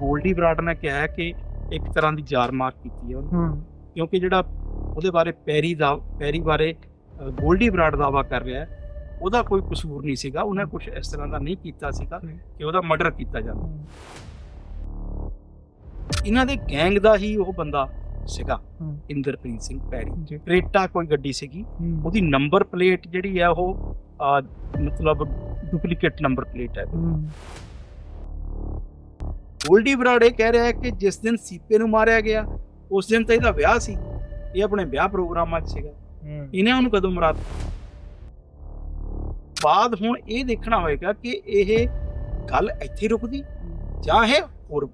ਗੋਲਡੀ ਬਰਾੜ ਨੇ ਕਿਹਾ ਹੈ ਕਿ ਇੱਕ ਤਰ੍ਹਾਂ ਦੀ ਜਾਰ ਮਾਰ ਕੀਤੀ ਹੈ ਉਹਨੇ। ਕਿਉਂਕਿ ਜਿਹੜਾ ਉਹਦੇ ਬਾਰੇ ਪੈਰੀ ਦਾ ਪੈਰੀ ਬਾਰੇ ਗੋਲਡੀ ਬਰਾੜ ਦਾਵਾ ਕਰ ਰਿਹਾ ਹੈ ਉਹਦਾ ਕੋਈ ਕਸੂਰ ਨਹੀਂ ਸੀਗਾ। ਉਹਨੇ ਕੁਝ ਇਸ ਤਰ੍ਹਾਂ ਦਾ ਨਹੀਂ ਕੀਤਾ ਸੀਗਾ ਕਿ ਉਹਦਾ ਮਰਡਰ ਕੀਤਾ ਜਾਂਦਾ। ਇਹਨਾਂ ਦੇ ਗੈਂਗ ਦਾ ਹੀ ਉਹ ਬੰਦਾ ਸੀਗਾ। ਇੰਦਰਪ੍ਰੀਤ ਸਿੰਘ ਪੈਰੀ। ਕ੍ਰੇਟਾ ਕੋਈ ਗੱਡੀ ਸੀਗੀ। ਉਹਦੀ ਨੰਬਰ ਪਲੇਟ ਜਿਹੜੀ ਹੈ ਉਹ ਮਤਲਬ ਡੁਪਲੀਕੇਟ ਨੰਬਰ ਪਲੇਟ ਹੂੰ। ਗੋਲਡੀ ਬਰਾੜ ਇਹ ਕਹਿ ਰਿਹਾ ਹੈ ਕਿ ਜਿਸ ਦਿਨ ਸੀਪੇ ਨੂੰ ਮਾਰਿਆ ਗਿਆ ਉਸ ਦਿਨ ਤਾਂ ਇਹਦਾ ਵਿਆਹ ਸੀ। ਇਹ ਆਪਣੇ ਵਿਆਹ ਪ੍ਰੋਗਰਾਮਾਂ 'ਚ ਸੀਗਾ। ਇਹਨੇ ਉਹਨੂੰ ਕਦੋਂ ਮਰਾ ਦਿੱਤਾ? ਬਾਅਦ ਹੁਣ ਇਹ ਦੇਖਣਾ ਹੋਏਗਾ ਕਿ ਇਹ ਗੱਲ ਇੱਥੇ ਰੁਕਦੀ ਜਾਂ ਇਹ ਹੋਰ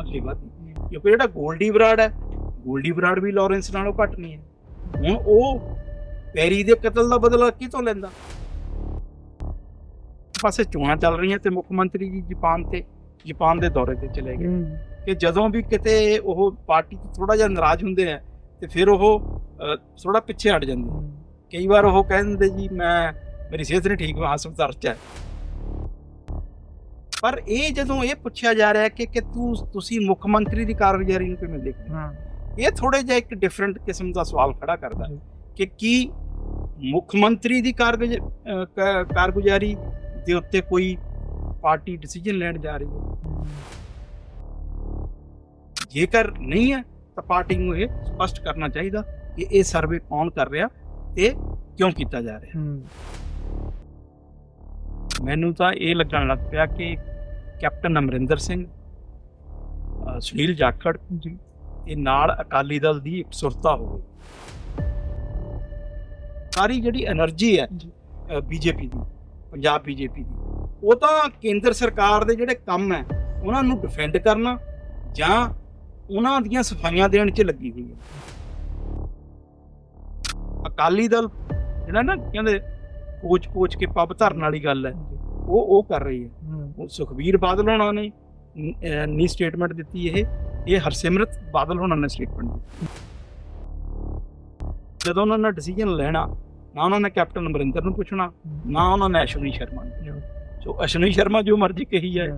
ਅੱਗੇ ਵਧਦੀ। ਕਿਉਂਕਿ ਜਿਹੜਾ ਗੋਲਡੀ ਬਰਾੜ ਹੈ ਗੋਲਡੀ ਬਰਾੜ ਵੀ ਲਾਰੈਂਸ ਨਾਲੋਂ ਘੱਟ ਨਹੀਂ ਹੈ। ਹੁਣ ਉਹ ਪੈਰੀ ਦੇ ਕਤਲ ਦਾ ਬਦਲਾ ਕਿਤੋਂ ਲੈਂਦਾ? ਇੱਕ ਪਾਸੇ ਚੋਣਾਂ ਚੱਲ ਰਹੀਆਂ ਤੇ ਮੁੱਖ ਮੰਤਰੀ ਜੀ ਜਾਪਾਨ ਤੇ ਜਾਪਾਨ ਦੇ ਦੌਰੇ ਤੇ ਚਲੇ ਗਏ ਕਿ ਜਦੋਂ ਵੀ ਕਿਤੇ ਉਹ ਪਾਰਟੀ ਤੋਂ ਥੋੜਾ ਜਿਹਾ ਨਾਰਾਜ਼ ਹੁੰਦੇ ਆ ਤੇ ਫਿਰ ਉਹ ਥੋੜਾ ਪਿੱਛੇ ਹਟ ਜਾਂਦੇ। ਕਈ ਵਾਰ ਉਹ ਕਹਿ ਦਿੰਦੇ ਜੀ ਮੈਂ ਮੇਰੀ ਸਿਹਤ ਨਹੀਂ ਠੀਕ ਮੈਂ ਹਸਪਤਾਲ 'ਚ ਹੈ ਪਰ ਇਹ ਜਦੋਂ ਇਹ ਪੁੱਛਿਆ ਜਾ ਰਿਹਾ ਕਿ ਕਿ ਤੂੰ ਤੁਸੀਂ ਮੁੱਖ ਮੰਤਰੀ ਦੀ ਕਾਰਗੁਜ਼ਾਰੀ ਨੂੰ ਕਿਵੇਂ ਦੇਖਦੇ ਹੋ? ਇਹ ਥੋੜੇ ਜਿਹਾ ਇੱਕ ਡਿਫਰੈਂਟ ਕਿਸਮ ਦਾ ਸਵਾਲ ਖੜਾ ਕਰਦਾ ਹੈ। ਕਿ ਕੀ ਮੁੱਖ ਮੰਤਰੀ ਦੀ ਕਾਰਗੁਜ਼ਾਰੀ ਦੇ ਉੱਤੇ ਕੋਈ ਪਾਰਟੀ ਡਿਸੀਜਨ ਲੈਣ ਜਾ ਰਹੀ ਹੈ। ਜੇਕਰ ਨਹੀਂ ਹੈ ਤਾਂ ਪਾਰਟੀ ਨੂੰ ਇਹ ਸਪਸ਼ਟ ਕਰਨਾ ਚਾਹੀਦਾ ਕਿ ਇਹ ਸਰਵੇ ਕੌਣ ਕਰ ਰਿਹਾ ਤੇ ਕਿਉਂ ਕੀਤਾ ਜਾ ਰਿਹਾ। ਮੈਨੂੰ ਤਾਂ ਇਹ ਲੱਗਣ ਲੱਗ ਪਿਆ ਕਿ ਕੈਪਟਨ ਅਮਰਿੰਦਰ ਸਿੰਘ ਸੁਨੀਲ ਜਾਖੜ ਜੀ ਇਹ ਨਾਲ ਅਕਾਲੀ ਦਲ ਦੀ ਇੱਕ ਸੁਰਤਾ ਗਈ ਸਾਰੀ ਜਿਹੜੀ એનર્ਜੀ ਹੈ ਬੀਜੇਪੀ ਦੀ ਪੰਜਾਬ ਬੀਜੇਪੀ ਦੀ ਉਹ ਤਾਂ ਕੇਂਦਰ ਸਰਕਾਰ ਦੇ ਜਿਹੜੇ ਕੰਮ ਹੈ ਉਹਨਾਂ ਨੂੰ ਡਿਫੈਂਡ ਕਰਨਾ ਜਾਂ ਉਹਨਾਂ ਦੀਆਂ ਸਫਾਈਆਂ ਦੇਣ 'ਚ ਲੱਗੀ ਹੋਈ ਹੈ। ਅਕਾਲੀ ਦਲ ਜਿਹੜਾ ਨਾ ਕਹਿੰਦੇ ਕੋਚ ਕੋਚ ਕੇ ਪੱਬ ਧਰਨ ਵਾਲੀ ਗੱਲ ਹੈ ਉਹ ਉਹ ਕਰ ਰਹੀ ਹੈ। ਉਹ ਸੁਖਬੀਰ ਬਾਦਲ ਹੋਣਾ ਨੇ ਨੀ ਸਟੇਟਮੈਂਟ ਦਿੱਤੀ ਇਹ ਇਹ ਹਰਸਿਮਰਤ ਬਾਦਲ ਹੋਣਾ ਨੇ ਸਟੇਟਮੈਂਟ ਦਿੱਤੀ। ਜਦੋਂ ਉਹਨਾਂ ਨੇ ਡਿਸੀਜਨ ਲੈਣਾ ਨਾ ਉਹਨਾਂ ਨੇ ਕੈਪਟਨ ਅਮਰਿੰਦਰ ਨੂੰ ਪੁੱਛਣਾ ਨਾ ਉਹਨਾਂ ਨੇ ਅਸ਼ਵਨੀ ਸ਼ਰਮਾ ਨੂੰ। ਸੋ ਅਸ਼ਵਨੀ ਸ਼ਰਮਾ ਜੋ ਮਰਜ਼ੀ ਕਹੀ ਜਾਏ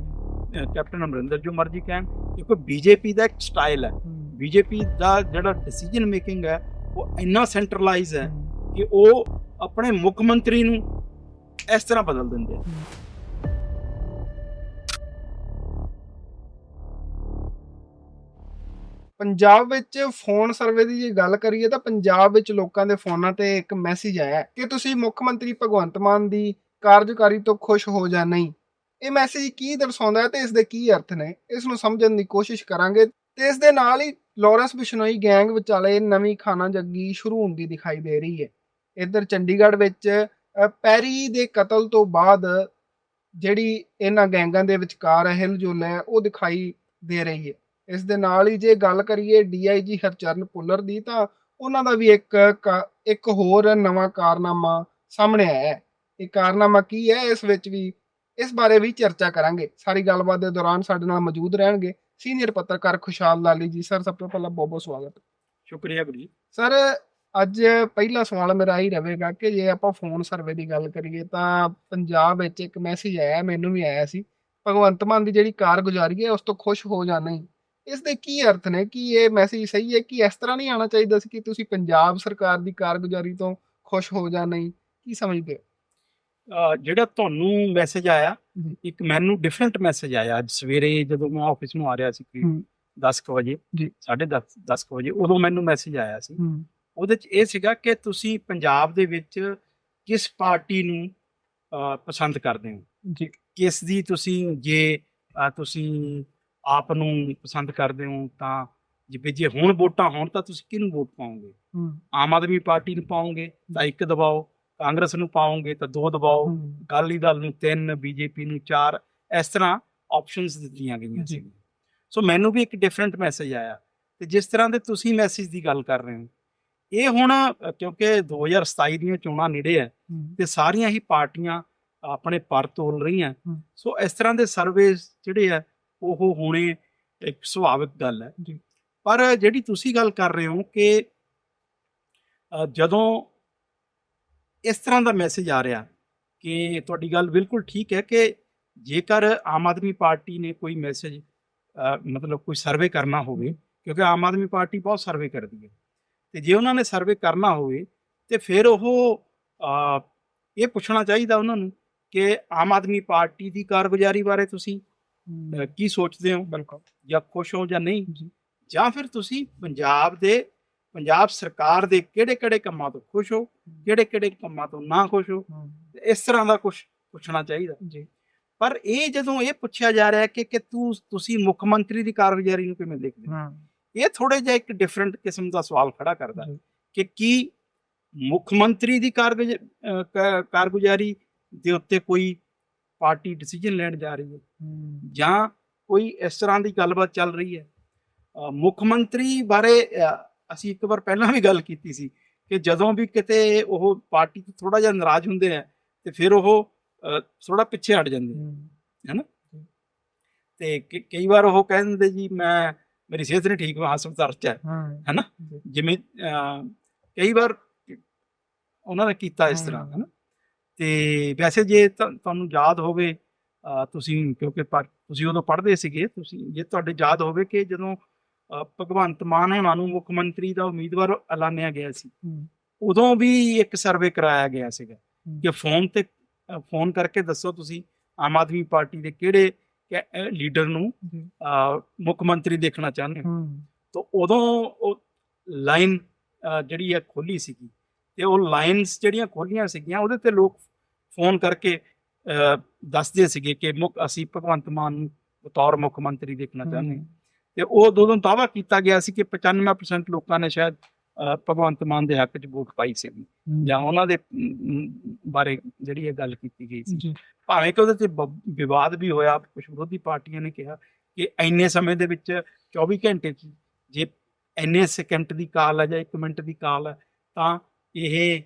ਕੈਪਟਨ ਅਮਰਿੰਦਰ ਜੋ ਮਰਜ਼ੀ ਕਹਿਣ ਕਿਉਂਕਿ ਬੀਜੇਪੀ ਦਾ ਇੱਕ ਸਟਾਈਲ ਹੈ। ਬੀਜੇਪੀ ਦਾ ਜਿਹੜਾ ਡਿਸੀਜਨ ਮੇਕਿੰਗ ਹੈ ਉਹ ਇੰਨਾ ਸੈਂਟਰਲਾਈਜ਼ ਹੈ ਕਿ ਉਹ ਆਪਣੇ ਮੁੱਖ ਮੰਤਰੀ ਨੂੰ ਇਸ ਤਰ੍ਹਾਂ ਬਦਲ ਦਿੰਦੇ ਆ। ਪੰਜਾਬ ਵਿੱਚ ਫੋਨ ਸਰਵੇ ਦੀ ਜੇ ਗੱਲ ਕਰੀਏ ਤਾਂ ਪੰਜਾਬ ਵਿੱਚ ਲੋਕਾਂ ਦੇ ਫੋਨਾਂ ਤੇ ਇੱਕ ਮੈਸੇਜ ਆਇਆ ਕਿ ਤੁਸੀਂ ਮੁੱਖ ਮੰਤਰੀ ਭਗਵੰਤ ਮਾਨ ਦੀ ਕਾਰਜਕਾਰੀ ਤੋਂ ਖੁਸ਼ ਹੋ ਜਾਂ ਨਹੀਂ। ਇਹ ਮੈਸੇਜ ਕੀ ਦਰਸਾਉਂਦਾ ਹੈ ਤੇ ਇਸ ਦੇ ਕੀ ਅਰਥ ਨੇ? ਇਸ ਨੂੰ ਸਮਝਣ ਦੀ ਕੋਸ਼ਿਸ਼ ਕਰਾਂਗੇ ਤੇ ਇਸ ਦੇ ਨਾਲ ਹੀ ਲਾਰੈਂਸ ਬਿਸ਼ਨੋਈ ਗੈਂਗ ਵਿਚਾਲੇ ਨਵੀਂ ਖਾਨਾ ਜੱਗੀ ਸ਼ੁਰੂ ਹੁੰਦੀ ਦਿਖਾਈ ਦੇ ਰਹੀ ਹੈ। ਇੱਧਰ ਚੰਡੀਗੜ੍ਹ ਵਿੱਚ ਪੈਰੀ ਦੇ ਕਤਲ ਤੋਂ ਬਾਅਦ ਜਿਹੜੀ ਇਹਨਾਂ ਗੈਂਗਾਂ ਦੇ ਵਿਚਕਾਰ ਹਿਲਜੁਲ ਹੈ, ਉਹ ਦਿਖਾਈ ਦੇ ਰਹੀ ਹੈ। ਇਸ ਦੇ ਨਾਲ ਹੀ ਜੇ ਗੱਲ ਕਰੀਏ ਡੀਆਈਜੀ ਹਰਚਰਨ ਪੁੱਲਰ ਦੀ ਤਾਂ ਉਹਨਾਂ ਦਾ ਵੀ ਇੱਕ ਕਾ- ਇੱਕ ਹੋਰ ਨਵਾਂ ਕਾਰਨਾਮਾ ਸਾਹਮਣੇ ਆਇਆ ਹੈ। ਇਹ ਕਾਰਨਾਮਾ ਕੀ ਹੈ ਇਸ ਵਿੱਚ ਵੀ ਇਸ ਬਾਰੇ ਵੀ ਚਰਚਾ ਕਰਾਂਗੇ। ਸਾਰੀ ਗੱਲਬਾਤ ਦੇ ਦੌਰਾਨ ਸਾਡੇ ਨਾਲ ਮੌਜੂਦ ਰਹਿਣਗੇ ਸੀਨੀਅਰ ਪੱਤਰਕਾਰ ਖੁਸ਼ਹਾਲ ਲਾਲੀ ਜੀ। ਸਰ ਸਭ ਤੋਂ ਪਹਿਲਾਂ ਬਹੁਤ ਬਹੁਤ ਸਵਾਗਤ। ਸ਼ੁਕਰੀਆ ਗੁਰੂ ਜੀ। ਸਰ ਅੱਜ ਪਹਿਲਾ ਸਵਾਲ ਮੇਰਾ ਹੀ ਰਹੇਗਾ ਕਿ ਜੇ ਆਪਾਂ ਫੋਨ ਸਰਵੇ ਦੀ ਗੱਲ ਕਰੀਏ ਤਾਂ ਪੰਜਾਬ ਵਿੱਚ ਇੱਕ ਮੈਸੇਜ ਆਇਆ ਮੈਨੂੰ ਵੀ ਆਇਆ ਸੀ ਭਗਵੰਤ ਮਾਨ ਦੀ ਜਿਹੜੀ ਕਾਰਗੁਜ਼ਾਰੀ ਹੈ ਉਸ ਤੋਂ ਖੁਸ਼ ਹੋ ਜਾਂ ਨਹੀਂ? ਇਸ ਦੇ ਕੀ ਅਰਥ ਨੇ? ਕਿ ਇਹ ਮੈਸੇਜ ਸਹੀ ਹੈ? ਕਿ ਇਸ ਤਰ੍ਹਾਂ ਨਹੀਂ ਆਉਣਾ ਚਾਹੀਦਾ ਸੀ ਕਿ ਤੁਸੀਂ ਪੰਜਾਬ ਸਰਕਾਰ ਦੀ ਕਾਰਗੁਜ਼ਾਰੀ ਤੋਂ ਖੁਸ਼ ਹੋ ਜਾਂ ਨਹੀਂ? ਕੀ ਸਮਝਦੇ ਹੋ? ਜਿਹੜਾ ਤੁਹਾਨੂੰ ਮੈਸੇਜ ਆਇਆ। ਇੱਕ ਮੈਨੂੰ ਡਿਫਰੈਂਟ ਮੈਸੇਜ ਆਇਆ ਅੱਜ ਸਵੇਰੇ ਜਦੋਂ ਮੈਂ ਆਫਿਸ ਨੂੰ ਆ ਰਿਹਾ ਸੀ ਕਰੀਬ ਹੂੰ। 10 ਵਜੇ ਜੀ। 10:30 10 ਵਜੇ ਉਦੋਂ ਮੈਨੂੰ ਮੈਸੇਜ ਆਇਆ ਸੀ। ਉਹਦੇ ਚ ਇਹ ਸੀਗਾ ਕਿ ਤੁਸੀਂ ਪੰਜਾਬ ਦੇ ਵਿੱਚ ਕਿਸ ਪਾਰਟੀ ਨੂੰ ਪਸੰਦ ਕਰਦੇ ਹੋ? ਜੀ। ਕਿਸ ਦੀ ਤੁਸੀਂ ਜੇ ਤੁਸੀਂ ਆਪ ਨੂੰ ਪਸੰਦ ਕਰਦੇ ਹੋ ਤਾਂ ਜਿਵੇਂ ਜੇ ਹੁਣ ਵੋਟਾਂ ਹੋਣ ਤਾਂ ਤੁਸੀਂ ਕਿਹਨੂੰ ਵੋਟ ਪਾਓਗੇ? ਹੂੰ। ਆਮ ਆਦਮੀ ਪਾਰਟੀ ਨੂੰ ਪਾਓਗੇ ਤਾਂ ਇੱਕ ਦਬਾਓ। ਕਾਂਗਰਸ ਨੂੰ ਪਾਓਗੇ ਤਾਂ ਦੋ ਦਬਾਓ ਅਕਾਲੀ ਦਲ ਨੂੰ ਤਿੰਨ ਬੀਜੇਪੀ ਨੂੰ ਚਾਰ ਇਸ ਤਰ੍ਹਾਂ ਆਪਸ਼ਨਸ ਦਿੱਤੀਆਂ ਗਈਆਂ। ਸੀ ਸੋ ਮੈਨੂੰ ਵੀ ਇੱਕ ਡਿਫਰੈਂਟ ਮੈਸੇਜ ਆਇਆ ਤੇ ਜਿਸ ਤਰ੍ਹਾਂ ਦੇ ਤੁਸੀਂ ਮੈਸੇਜ ਦੀ ਗੱਲ ਕਰ ਰਹੇ ਹੋ ਇਹ ਹੁਣ ਕਿਉਂਕਿ 2027 ਦੀਆਂ ਚੋਣਾਂ ਨੇੜੇ ਹੂੰ, ਤੇ ਸਾਰੀਆਂ ਹੀ ਪਾਰਟੀਆਂ ਆਪਣੇ ਪਰ ਤੋਲ ਰਹੀਆਂ। ਸੋ ਇਸ ਤਰ੍ਹਾਂ ਦੇ ਸਰਵੇ ਜਿਹੜੇ ਆ ਉਹ ਹੋਣੇ ਇੱਕ ਸੁਭਾਵਿਕ ਗੱਲ ਹੈ। ਪਰ ਜਿਹੜੀ ਤੁਸੀਂ ਗੱਲ ਕਰ ਰਹੇ ਹੋ ਕਿ ਜਦੋਂ ਇਸ ਤਰ੍ਹਾਂ ਦਾ ਮੈਸੇਜ ਆ ਰਿਹਾ ਕਿ ਤੁਹਾਡੀ ਗੱਲ ਬਿਲਕੁਲ ਠੀਕ ਹੈ ਕਿ ਜੇਕਰ ਆਮ ਆਦਮੀ ਪਾਰਟੀ ਨੇ ਕੋਈ ਮੈਸੇਜ ਮਤਲਬ ਕੋਈ ਸਰਵੇ ਕਰਨਾ ਹੋਵੇ ਕਿਉਂਕਿ ਆਮ ਆਦਮੀ ਪਾਰਟੀ ਬਹੁਤ ਸਰਵੇ ਕਰਦੀ ਹੈ ਤੇ ਜੇ ਉਹਨਾਂ ਨੇ ਸਰਵੇ ਕਰਨਾ ਹੋਵੇ ਤੇ ਫਿਰ ਉਹ ਇਹ ਪੁੱਛਣਾ ਚਾਹੀਦਾ ਉਹਨਾਂ ਨੂੰ ਕਿ ਆਮ ਆਦਮੀ ਪਾਰਟੀ ਦੀ ਕਾਰਗੁਜ਼ਾਰੀ ਬਾਰੇ ਤੁਸੀਂ ਕੀ ਸੋਚਦੇ ਹੋ? ਬਿਲਕੁਲ। ਜਾਂ ਖੁਸ਼ ਹੋ ਜਾਂ ਨਹੀਂ? ਜਾਂ ਫਿਰ ਤੁਸੀਂ ਪੰਜਾਬ ਦੇ ਪੰਜਾਬ ਸਰਕਾਰ ਦੇ ਕਿਹੜੇ-ਕਿਹੜੇ ਕੰਮਾਂ ਤੋਂ ਖੁਸ਼ ਹੋ ਕਿਹੜੇ-ਕਿਹੜੇ ਕੰਮਾਂ ਤੋਂ ਨਾ ਖੁਸ਼ ਹੋ ਇਸ ਤਰ੍ਹਾਂ ਦਾ ਕੁਝ ਪੁੱਛਣਾ ਚਾਹੀਦਾ। ਜੀ। ਪਰ ਇਹ ਜਦੋਂ ਇਹ ਪੁੱਛਿਆ ਜਾ ਰਿਹਾ ਕਿ ਕਿ ਤੂੰ ਤੁਸੀਂ ਮੁੱਖ ਮੰਤਰੀ ਦੀ ਕਾਰਗੁਜ਼ਾਰੀ ਨੂੰ ਕਿਵੇਂ ਦੇਖਦੇ ਹੋ? ਇਹ ਥੋੜੇ ਜਿਹਾ ਇੱਕ ਡਿਫਰੈਂਟ ਕਿਸਮ ਦਾ ਸਵਾਲ ਖੜਾ ਕਰਦਾ। ਕਿ ਕੀ ਮੁੱਖ ਮੰਤਰੀ ਦੀ ਕਾਰਗੁਜ਼ਾਰੀ ਦੇ ਉੱਤੇ ਕੋਈ ਪਾਰਟੀ ਡਿਸੀਜਨ ਲੈਣ ਜਾ ਰਹੀ ਹੈ? ਜਾਂ ਕੋਈ ਇਸ ਤਰ੍ਹਾਂ ਦੀ ਗੱਲਬਾਤ ਚੱਲ ਰਹੀ ਹੈ? ਮੁੱਖ ਮੰਤਰੀ ਬਾਰੇ ਅਸੀਂ ਇੱਕ ਵਾਰ ਪਹਿਲਾਂ ਵੀ ਗੱਲ ਕੀਤੀ ਸੀ ਕਿ ਜਦੋਂ ਵੀ ਕਿਤੇ ਉਹ ਪਾਰਟੀ ਤੋਂ ਥੋੜਾ ਜਿਹਾ ਨਾਰਾਜ਼ ਹੁੰਦੇ ਆ ਤੇ ਫਿਰ ਉਹ ਥੋੜਾ ਪਿੱਛੇ ਹਟ ਜਾਂਦੇ ਆ। ਤੇ ਕ- ਕਈ ਵਾਰ ਉਹ ਕਹਿ ਦਿੰਦੇ ਜੀ ਮੈਂ ਮੇਰੀ ਸਿਹਤ ਨਹੀਂ ਠੀਕ ਮੈਂ ਹਸਪਤਾਲ ਚ ਹੈ ਹਾਂ ਹੈਨਾ? ਜਿਵੇਂ ਕਈ ਵਾਰ ਉਹਨਾਂ ਨੇ ਕੀਤਾ ਇਸ ਤਰ੍ਹਾਂ ਹਮ। ਹੈ ਨਾ ਤੇ ਵੈਸੇ ਜੇ ਤੁਹਾ- ਤੁਹਾਨੂੰ ਯਾਦ ਹੋਵੇ ਤੁਸੀਂ ਕਿਉਂਕਿ ਤੁਸੀਂ ਉਦੋਂ ਪੜ੍ਹਦੇ ਸੀਗੇ ਤੁਸੀਂ ਜੇ ਤੁਹਾਡੇ ਯਾਦ ਹੋਵੇ ਕਿ ਜਦੋਂ ਭਗਵੰਤ ਮਾਨ ਹੋਣਾ ਨੂੰ ਮੁੱਖ ਮੰਤਰੀ ਦਾ ਉਮੀਦਵਾਰ ਐਲਾਨਿਆ ਗਿਆ ਸੀ। ਉਦੋਂ ਵੀ ਇੱਕ ਸਰਵੇ ਕਰਾਇਆ ਗਿਆ ਸੀਗਾ ਕਿ ਫੋਨ ਤੇ ਫੋਨ ਕਰਕੇ ਦੱਸੋ ਤੁਸੀਂ ਆਮ ਆਦਮੀ ਪਾਰਟੀ ਦੇ ਕਿਹੜੇ ਲੀਡਰ ਨੂੰ ਮੁੱਖ ਮੰਤਰੀ ਦੇਖਣਾ ਚਾਹੁੰਦੇ ਹੋ? ਤਾਂ ਉਦੋਂ ਉਹ ਲਾਈਨ ਜਿਹੜੀ ਹੈ ਖੋਲੀ ਸੀਗੀ ਤੇ ਉਹ ਲਾਈਨਸ ਜਿਹੜੀਆਂ ਖੋਲੀਆਂ ਸੀਗੀਆਂ ਉਹਦੇ ਤੇ ਲੋਕ ਫੋਨ ਕਰਕੇ ਦੱਸਦੇ ਸੀਗੇ ਕਿ ਮੁੱਖ ਅਸੀਂ ਭਗਵੰਤ ਮਾਨ ਨੂੰ ਬਤੌਰ ਮੁੱਖ ਮੰਤਰੀ ਦੇਖਣਾ ਚਾਹੁੰਦੇ ਹਾਂ। ਤੇ ਉਹ ਉਦੋਂ ਦਾਅਵਾ ਕੀਤਾ ਗਿਆ ਸੀ ਕਿ 95% ਲੋਕਾਂ ਨੇ ਸ਼ਾਇਦ ਭਗਵੰਤ ਮਾਨ ਦੇ ਹੱਕ 'ਚ ਵੋਟ ਪਾਈ ਸੀ। ਜਾਂ ਉਹਨਾਂ ਦੇ ਬਾਰੇ ਜਿਹੜੀ ਇਹ ਗੱਲ ਕੀਤੀ ਗਈ ਸੀ। ਭਾਵੇਂ ਕਿ ਉਹਦੇ ਤੇ ਵਿਵਾਦ ਵੀ ਹੋਇਆ ਕੁਝ ਵਿਰੋਧੀ ਪਾਰਟੀਆਂ ਨੇ ਕਿਹਾ ਕਿ ਇੰਨੇ ਸਮੇਂ ਦੇ ਵਿੱਚ 24 ਘੰਟੇ 'ਚ ਜੇ ਇੰਨੇ ਸੈਕਿੰਡ ਦੀ ਕਾਲ ਹੈ ਜਾਂ 1 ਮਿੰਟ ਦੀ ਕਾਲ ਹੈ ਤਾਂ ਇਹ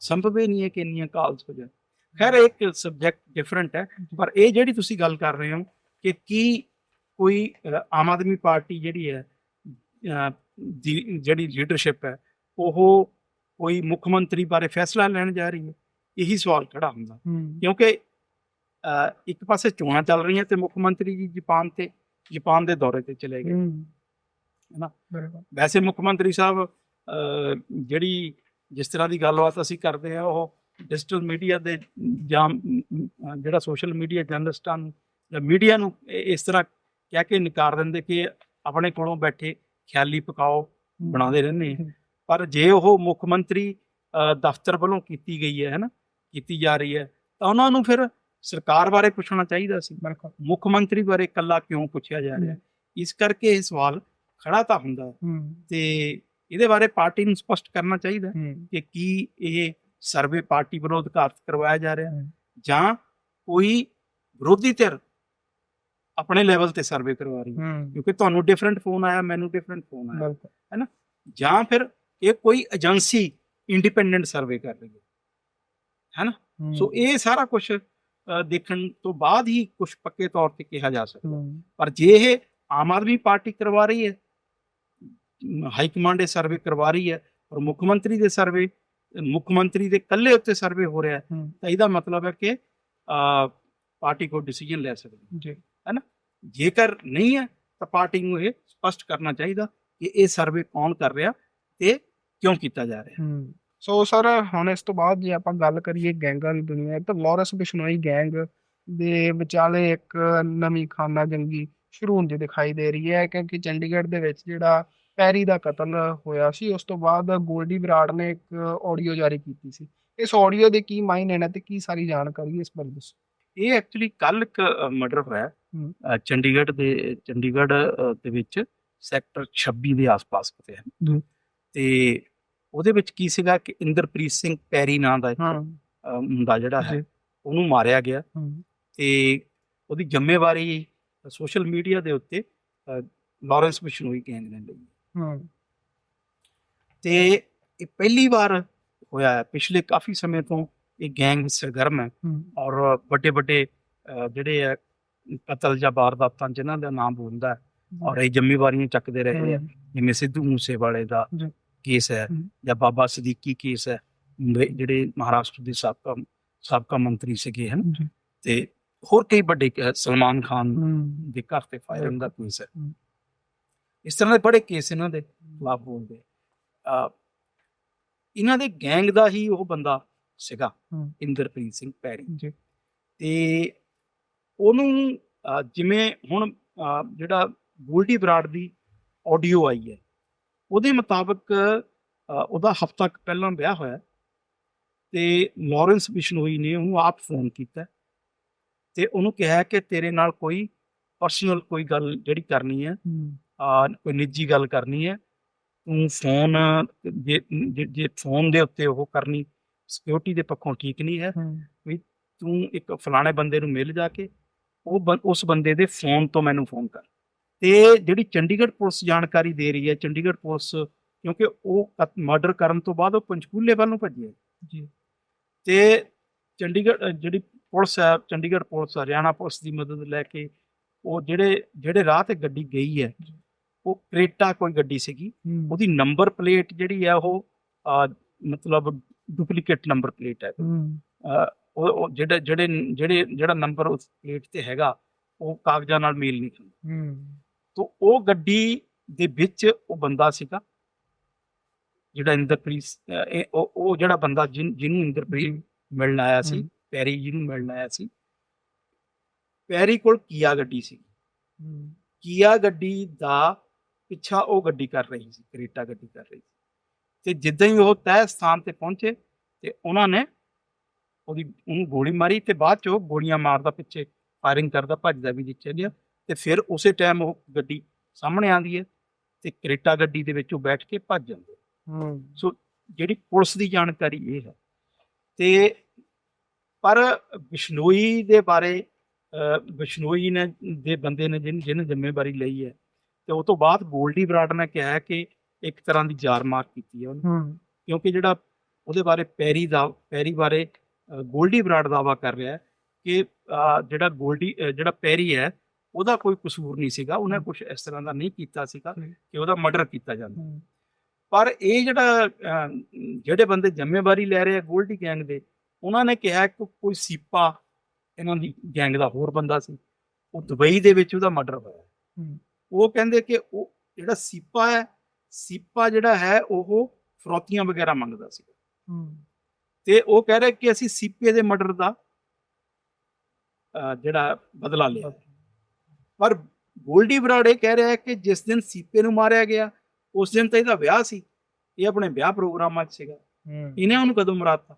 ਸੰਭਵ ਹੀ ਨਹੀਂ ਹੈ ਕਿ ਇੰਨੀਆਂ ਕਾਲਸ ਹੋ ਜਾਣ। ਖੈਰ ਇੱਕ ਸਬਜੈਕਟ ਡਿਫਰੈਂਟ ਹੈ। ਪਰ ਇਹ ਜਿਹੜੀ ਤੁਸੀਂ ਗੱਲ ਕਰ ਰਹੇ ਹੋ ਕਿ ਕੀ ਕੋਈ ਆਮ ਆਦਮੀ ਪਾਰਟੀ ਜਿਹੜੀ ਹੈ ਜਿਹੜੀ ਲੀਡਰਸ਼ਿਪ ਹੈ ਉਹ ਕੋਈ ਮੁੱਖ ਮੰਤਰੀ ਬਾਰੇ ਫੈਸਲਾ ਲੈਣ ਜਾ ਰਹੀ ਹੈ ਇਹੀ ਸਵਾਲ ਖੜਾ ਹੁੰਦਾ। ਕਿਉਂਕਿ ਇੱਕ ਪਾਸੇ ਚੋਣਾਂ ਚੱਲ ਰਹੀਆਂ ਤੇ ਮੁੱਖ ਮੰਤਰੀ ਜੀ ਜਾਪਾਨ ਤੇ ਜਾਪਾਨ ਦੇ ਦੌਰੇ ਤੇ ਚਲੇ ਗਏ। ਹੈਨਾ? ਵੈਸੇ ਮੁੱਖ ਮੰਤਰੀ ਸਾਹਿਬ ਜਿਹੜੀ ਜਿਸ ਤਰ੍ਹਾਂ ਦੀ ਗੱਲਬਾਤ ਅਸੀਂ ਕਰਦੇ ਆ ਉਹ ਡਿਜੀਟਲ ਮੀਡੀਆ ਦੇ ਜਾਂ ਜਿਹੜਾ ਸੋਸ਼ਲ ਮੀਡੀਆ ਜਰਨਲਿਸਟਾਂ ਨੂੰ ਜਾਂ ਮੀਡੀਆ ਨੂੰ ਇਸ ਤਰ੍ਹਾਂ ਕਹਿ ਕੇ ਨਕਾਰ ਦਿੰਦੇ ਕਿ ਆਪਣੇ ਕੋਲੋਂ ਬੈਠੇ ਖਿਆਲੀ ਪਕਾਓ ਬਣਾਉਂਦੇ ਰਹਿੰਦੇ ਪਰ ਜੇ ਉਹ ਮੁੱਖ ਮੰਤਰੀ ਦਫ਼ਤਰ ਵੱਲੋਂ ਕੀਤੀ ਗਈ ਹੈ ਹੈਨਾ ਕੀਤੀ ਜਾ ਰਹੀ ਹੈ ਤਾਂ ਉਹਨਾਂ ਨੂੰ ਫਿਰ ਸਰਕਾਰ ਬਾਰੇ ਪੁੱਛਣਾ ਚਾਹੀਦਾ ਸੀ। ਮੁੱਖ ਮੰਤਰੀ ਬਾਰੇ ਇਕੱਲਾ ਕਿਉਂ ਪੁੱਛਿਆ ਜਾ ਰਿਹਾ? ਇਸ ਕਰਕੇ ਇਹ ਸਵਾਲ ਖੜਾ ਤਾਂ ਹੁੰਦਾ ਤੇ ਇਹਦੇ ਬਾਰੇ ਪਾਰਟੀ ਨੂੰ ਸਪਸ਼ਟ ਕਰਨਾ ਚਾਹੀਦਾ ਕਿ ਕੀ ਇਹ ਸਰਵੇ ਪਾਰਟੀ ਵੱਲੋਂ ਅਧਿਕਾਰਤ ਕਰਵਾਇਆ ਜਾ ਰਿਹਾ। ਜਾਂ ਕੋਈ ਵਿਰੋਧੀ ਧਿਰ ਆਪਣੇ ਲੈਵਲ ਤੇ ਸਰਵੇ ਕਰਵਾ ਰਹੀ ਹੈ। ਕਿਉਂਕਿ ਤੁਹਾਨੂੰ ਡਿਫਰੈਂਟ ਫੋਨ ਆਇਆ ਮੈਨੂੰ ਡਿਫਰੈਂਟ ਫੋਨ ਆਇਆ। ਬਿਲਕੁਲ। ਜਾਂ ਫਿਰ ਇਹ ਕੋਈ ਏਜੰਸੀ ਇੰਡੀਪੈਂਡੈਂਟ ਸਰਵੇ ਕਰ ਰਹੀ ਹੈ। ਸੋ ਇਹ ਸਾਰਾ ਕੁਝ ਦੇਖਣ ਤੋਂ ਬਾਅਦ ਹੀ ਕੁਝ ਪੱਕੇ ਤੌਰ ਤੇ ਕਿਹਾ ਜਾ ਸਕਦਾ। ਪਰ ਜੇ ਇਹ ਆਮ ਆਦਮੀ ਪਾਰਟੀ ਕਰਵਾ ਰਹੀ ਹੈ ਹਾਈ ਕਮਾਂਡ ਇਹ ਸਰਵੇ ਕਰਵਾ ਰਹੀ ਹੈ ਔਰ ਮੁੱਖ ਮੰਤਰੀ ਦੇ ਸਰਵੇ ਮੁੱਖ ਮੰਤਰੀ ਦੇ ਇਕੱਲੇ ਉੱਤੇ ਸਰਵੇ ਹੋ ਰਿਹਾ ਹੈ ਤਾਂ ਇਹਦਾ ਮਤਲਬ ਹੈ ਕਿ ਪਾਰਟੀ ਕੋ ਡਿਸੀਜਨ ਲੈ ਸਕਦੀ ਹੈ। ਜੀ। ਜੇਕਰ ਨਹੀਂ ਹੈ ਤਾਂ ਪਾਰਟੀ ਨੂੰ ਇਹ ਸਪਸ਼ਟ ਕਰਨਾ ਚਾਹੀਦਾ ਕਿ ਇਹ ਸਰਵੇ ਕੌਣ ਕਰ ਰਿਹਾ ਤੇ ਕਿਉਂ ਕੀਤਾ ਜਾ ਰਿਹਾ। ਸੋ ਸਰ ਹੁਣ ਇਸ ਤੋਂ ਬਾਅਦ ਜੇ ਆਪਾਂ ਗੱਲ ਕਰੀਏ ਗੈਂਗਾਂ ਦੀ ਦੁਨੀਆ ਤਾਂ ਲਾਰੈਂਸ ਬਿਸ਼ਨੋਈ ਗੈਂਗ ਦੇ ਵਿਚਾਲੇ ਇੱਕ ਨਵੀਂ ਖਾਨਾ ਜੰਗੀ ਸ਼ੁਰੂ ਹੁੰਦੀ ਦਿਖਾਈ ਦੇ ਰਹੀ ਹੈ ਕਿਉਂਕਿ ਚੰਡੀਗੜ੍ਹ ਦੇ ਵਿੱਚ ਜਿਹੜਾ ਪੈਰੀ ਦਾ ਕਤਲ ਹੋਇਆ ਸੀ ਉਸ ਤੋਂ ਬਾਅਦ ਗੋਲਡੀ ਬਰਾੜ ਨੇ ਇੱਕ ਆਡੀਓ ਜਾਰੀ ਕੀਤੀ ਸੀ। ਇਸ ਆਡੀਓ ਦੇ ਕੀ ਮਾਇਨੇ ਨੇ ਤੇ ਕੀ ਸਾਰੀ ਜਾਣਕਾਰੀ ਇਸ ਬਾਰੇ ਦੱਸੋ। ਇਹ ਐਕਚੁਅਲੀ ਕੱਲ ਇੱਕ ਮਰਡਰ ਹੋਇਆ। ਚੰਡੀਗੜ੍ਹ ਦੇ ਚੰਡੀਗੜ੍ਹ ਦੇ ਵਿੱਚ ਸੈਕਟਰ 26 ਦੇ ਆਸ-ਪਾਸ ਕਿਤੇ ਹੈ। ਤੇ ਉਹਦੇ ਵਿੱਚ ਕੀ ਸੀਗਾ ਕਿ ਇੰਦਰਪ੍ਰੀਤ ਸਿੰਘ ਪੈਰੀ ਨਾਂ ਦਾ ਮੁੰਡਾ ਜਿਹੜਾ ਹੈ। ਉਹਨੂੰ ਮਾਰਿਆ ਗਿਆ। ਤੇ ਉਹਦੀ ਜ਼ਿੰਮੇਵਾਰੀ ਸੋਸ਼ਲ ਮੀਡੀਆ ਦੇ ਉੱਤੇ ਲਾਰੈਂਸ ਬਿਸ਼ਨੋਈ ਗੈਂਗ ਨੇ ਲਈ। ਹਾਂ। ਤੇ ਇਹ ਪਹਿਲੀ ਵਾਰ ਹੋਇਆ ਹੈ ਪਿਛਲੇ ਕਾਫੀ ਸਮੇਂ ਤੋਂ ਇਹ ਗੈਂਗ ਸਰਗਰਮ ਹੈ। ਔਰ ਵੱਡੇ ਵੱਡੇ ਜਿਹੜੇ ਆ ਕਤਲ ਜਾਂ ਵਾਰਦਾਤਾਂ ਜਿਨ੍ਹਾਂ ਦਾ ਨਾਮ ਬੋਲਦਾ ਹੈ ਔਰ ਇਹ ਜ਼ਿੰਮੇਵਾਰੀਆਂ ਚੱਕਦੇ ਰਹੇ ਆ ਜਿਵੇਂ ਸਿੱਧੂ ਮੂਸੇਵਾਲੇ ਦਾ। ਕੇਸ ਹੈ। ਜਾਂ ਬਾਬਾ ਸਦੀਕੀ ਕੇਸ ਹੈ ਜਿਹੜੇ ਮਹਾਰਾਸ਼ਟਰ ਦੇ ਸਾਬਕਾ ਸਾਬਕਾ ਮੰਤਰੀ ਸੀਗੇ ਹਨ। ਤੇ ਹੋਰ ਕਈ ਵੱਡੇ ਸਲਮਾਨ ਖਾਨ ਦੇ ਘਰ ਤੇ ਫਾਇਰਿੰਗ ਦਾ ਕੇਸ ਹੈ। ਇਸ ਤਰ੍ਹਾਂ ਦੇ ਬੜੇ ਕੇਸ ਇਹਨਾਂ ਦੇ ਖਿਲਾਫ ਬੋਲਦੇ ਆ ਇਹਨਾਂ ਦੇ ਗੈਂਗ ਦਾ ਹੀ ਉਹ ਬੰਦਾ ਸੀਗਾ। ਇੰਦਰਪ੍ਰੀਤ ਸਿੰਘ ਪੈਰੀ ਤੇ ਉਹਨੂੰ ਜਿਵੇਂ ਹੁਣ ਜਿਹੜਾ ਗੋਲਡੀ ਬਰਾੜ ਦੀ ਆਡੀਓ ਆਈ ਹੈ ਉਹਦੇ ਮੁਤਾਬਕ ਉਹਦਾ ਹਫ਼ਤਾ ਕੁ ਪਹਿਲਾਂ ਵਿਆਹ ਹੋਇਆ ਤੇ ਲਾਰੈਂਸ ਬਿਸ਼ਨੋਈ ਨੇ ਉਹਨੂੰ ਆਪ ਫੋਨ ਕੀਤਾ ਤੇ ਉਹਨੂੰ ਕਿਹਾ ਕਿ ਤੇਰੇ ਨਾਲ ਕੋਈ ਪਰਸਨਲ ਕੋਈ ਗੱਲ ਜਿਹੜੀ ਕਰਨੀ ਹੈ ਆ ਕੋਈ ਨਿੱਜੀ ਗੱਲ ਕਰਨੀ ਹੈ ਤੂੰ ਫੋਨ ਜੇ ਜੇ- ਫੋਨ ਦੇ ਉੱਤੇ ਉਹ ਕਰਨੀ ਸਿਕਿਉਰਿਟੀ ਦੇ ਪੱਖੋਂ ਠੀਕ ਨਹੀਂ ਹੈ ਹੂੰ। ਤੂੰ ਇੱਕ ਫਲਾਣੇ ਬੰਦੇ ਨੂੰ ਮਿਲ ਜਾ ਕੇ ਉਹ ਉਸ ਬੰਦੇ ਦੇ ਫੋਨ ਤੋਂ ਮੈਨੂੰ ਫੋਨ ਕਰ। ਤੇ ਜਿਹੜੀ ਚੰਡੀਗੜ੍ਹ ਪੁਲਿਸ ਜਾਣਕਾਰੀ ਦੇ ਰਹੀ ਹੈ ਚੰਡੀਗੜ੍ਹ ਪੁਲਿਸ ਕਿਉਂਕਿ ਉਹ ਮਰਡਰ ਕਰਨ ਤੋਂ ਬਾਅਦ ਉਹ ਪੰਚਕੂਲੇ ਵੱਲ ਨੂੰ ਭੱਜੇ ਜੀ। ਤੇ ਚੰਡੀਗੜ੍ਹ ਜਿਹੜੀ ਪੁਲਿਸ ਹੈ ਚੰਡੀਗੜ੍ਹ ਪੁਲਿਸ ਹਰਿਆਣਾ ਪੁਲਿਸ ਦੀ ਮਦਦ ਲੈ ਕੇ ਉਹ ਜਿਹੜੇ ਜਿਹੜੇ ਰਾਹ ਤੇ ਗੱਡੀ ਗਈ ਹੈ ਉਹ ਕ੍ਰੇਟਾ ਕੋਈ ਗੱਡੀ ਸੀਗੀ। ਹੂੰ। ਉਹਦੀ ਨੰਬਰ ਪਲੇਟ ਜਿਹੜੀ ਹੈ ਉਹ ਮਤਲਬ ਡੁਪਲੀਕੇਟ ਨੰਬਰ ਪਲੇਟ ਹੈ। ਹੂੰ। ਉਹ ਜਿਹੜੇ ਜਿਹੜੇ ਜਿਹੜੇ ਜਿਹੜਾ ਨੰਬਰ ਉਸ ਪਲੇਟ ਤੇ ਹੈਗਾ ਉਹ ਕਾਗਜ਼ਾਂ ਨਾਲ ਮੇਲ ਨਹੀਂ ਖਾਂਦਾ ਹੂੰ। ਤੋ ਉਹ ਗੱਡੀ ਦੇ ਵਿੱਚ ਉਹ ਬੰਦਾ ਸੀਗਾ ਜਿਹੜਾ ਇੰਦਰਪ੍ਰੀਤ ਉਹ ਉਹ ਜਿਹੜਾ ਬੰਦਾ ਜਿਹਨੂੰ ਇੰਦਰਪ੍ਰੀਤ ਮਿਲਣ ਆਇਆ ਸੀ। ਪੈਰੀ ਜਿਹਨੂੰ ਮਿਲਣ ਆਇਆ ਸੀ ਪੈਰੀ ਕੋਲ ਕੀਆ ਗੱਡੀ ਸੀ। ਹੂੰ। ਕੀਆ ਗੱਡੀ ਦਾ ਪਿੱਛਾ ਉਹ ਗੱਡੀ ਕਰ ਰਹੀ ਸੀ ਕ੍ਰੇਟਾ ਗੱਡੀ ਕਰ ਰਹੀ ਸੀ। ਤੇ ਜਿੱਦਾਂ ਹੀ ਉਹ ਤੈਅ ਸਥਾਨ ਤੇ ਪਹੁੰਚੇ ਤੇ ਉਹਨਾਂ ਨੇ ਉਹਦੀ ਉਹਨੂੰ ਗੋਲੀ ਮਾਰੀ ਤੇ ਬਾਅਦ ਚ ਉਹ ਗੋਲੀਆਂ ਮਾਰਦਾ ਪਿੱਛੇ ਫਾਇਰਿੰਗ ਕਰਦਾ ਭੱਜਦਾ ਵੀ ਦਿੱਚਿਆ ਗਿਆ ਤੇ ਫਿਰ ਉਸੇ ਟਾਈਮ ਉਹ ਗੱਡੀ ਸਾਹਮਣੇ ਆਂਦੀ ਹੈ ਤੇ ਕ੍ਰੇਟਾ ਗੱਡੀ ਦੇ ਵਿੱਚ ਉਹ ਬੈਠ ਕੇ ਭੱਜ ਜਾਂਦੇ ਹੂੰ। ਸੋ ਜਿਹੜੀ ਪੁਲਿਸ ਦੀ ਜਾਣਕਾਰੀ ਇਹ ਹੈ। ਤੇ ਪਰ ਬਿਸ਼ਨੋਈ ਦੇ ਬਾਰੇ ਬਿਸ਼ਨੋਈ ਨੇ ਦੇ ਬੰਦੇ ਨੇ ਜਿਹਨ ਜਿਹਨੇ ਜ਼ਿੰਮੇਵਾਰੀ ਲਈ ਹੈ ਤੇ ਉਹ ਤੋਂ ਬਾਅਦ ਗੋਲਡੀ ਬਰਾੜ ਨੇ ਕਿਹਾ ਕਿ ਇੱਕ ਤਰ੍ਹਾਂ ਦੀ ਜਾਰ ਮਾਰ ਕੀਤੀ ਹੈ ਉਹਨੇ। ਕਿਉਂਕਿ ਜਿਹੜਾ ਉਹਦੇ ਬਾਰੇ ਪੈਰੀ ਦਾ ਪੈਰੀ ਬਾਰੇ ਗੋਲਡੀ ਬਰਾੜ ਦਾਵਾ ਕਰ ਰਿਹਾ ਹੈ ਕਿ ਜਿਹੜਾ ਗੋਲਡੀ ਜਿਹੜਾ ਪੈਰੀ ਹੈ ਉਹਦਾ ਕੋਈ ਕਸੂਰ ਨਹੀਂ ਸੀਗਾ ਉਹਨੇ ਕੁਝ ਇਸ ਤਰ੍ਹਾਂ ਦਾ ਨਹੀਂ ਕੀਤਾ ਸੀਗਾ। ਕਿ ਉਹਦਾ ਮਰਡਰ ਕੀਤਾ ਜਾਂਦਾ। ਪਰ ਇਹ ਜਿਹੜਾ ਜਿਹੜੇ ਬੰਦੇ ਜ਼ਿੰਮੇਵਾਰੀ ਲੈ ਰਹੇ ਆ ਗੋਲਡੀ ਗੈਂਗ ਦੇ ਉਹਨਾਂ ਨੇ ਕਿਹਾ ਕਿ ਕੋਈ ਸੀਪਾ ਇਹਨਾਂ ਦੀ ਗੈਂਗ ਦਾ ਹੋਰ ਬੰਦਾ ਸੀ। ਉਹ ਦੁਬਈ ਦੇ ਵਿੱਚ ਉਹਦਾ ਮਰਡਰ ਹੋਇਆ। ਉਹ ਕਹਿੰਦੇ ਕਿ ਉਹ ਜਿਹੜਾ ਸੀਪਾ ਹੈ ਸੀਪਾ ਜਿਹੜਾ ਹੈ ਉਹ ਫਰੋਤੀਆਂ ਵਗੈਰਾ ਮੰਗਦਾ ਸੀ ਤੇ ਉਹ ਕਹਿ ਰਹੇ ਕਿ ਅਸੀਂ ਸੀਪੇ ਦੇ ਮਰਡਰ ਦਾ ਜਿਹੜਾ ਬਦਲਾ ਲਿਆ। ਪਰ ਗੋਲਡੀ ਬਰਾੜ ਇਹ ਕਹਿ ਰਿਹਾ ਹੈ ਕਿ ਜਿਸ ਦਿਨ ਸੀਪੇ ਨੂੰ ਮਾਰਿਆ ਗਿਆ ਉਸ ਦਿਨ ਤਾਂ ਇਹਦਾ ਵਿਆਹ ਸੀ। ਇਹ ਆਪਣੇ ਵਿਆਹ ਪ੍ਰੋਗਰਾਮਾਂ 'ਚ ਸੀਗਾ। ਇਹਨੇ ਉਹਨੂੰ ਕਦੋਂ ਮਰਾਤਾ?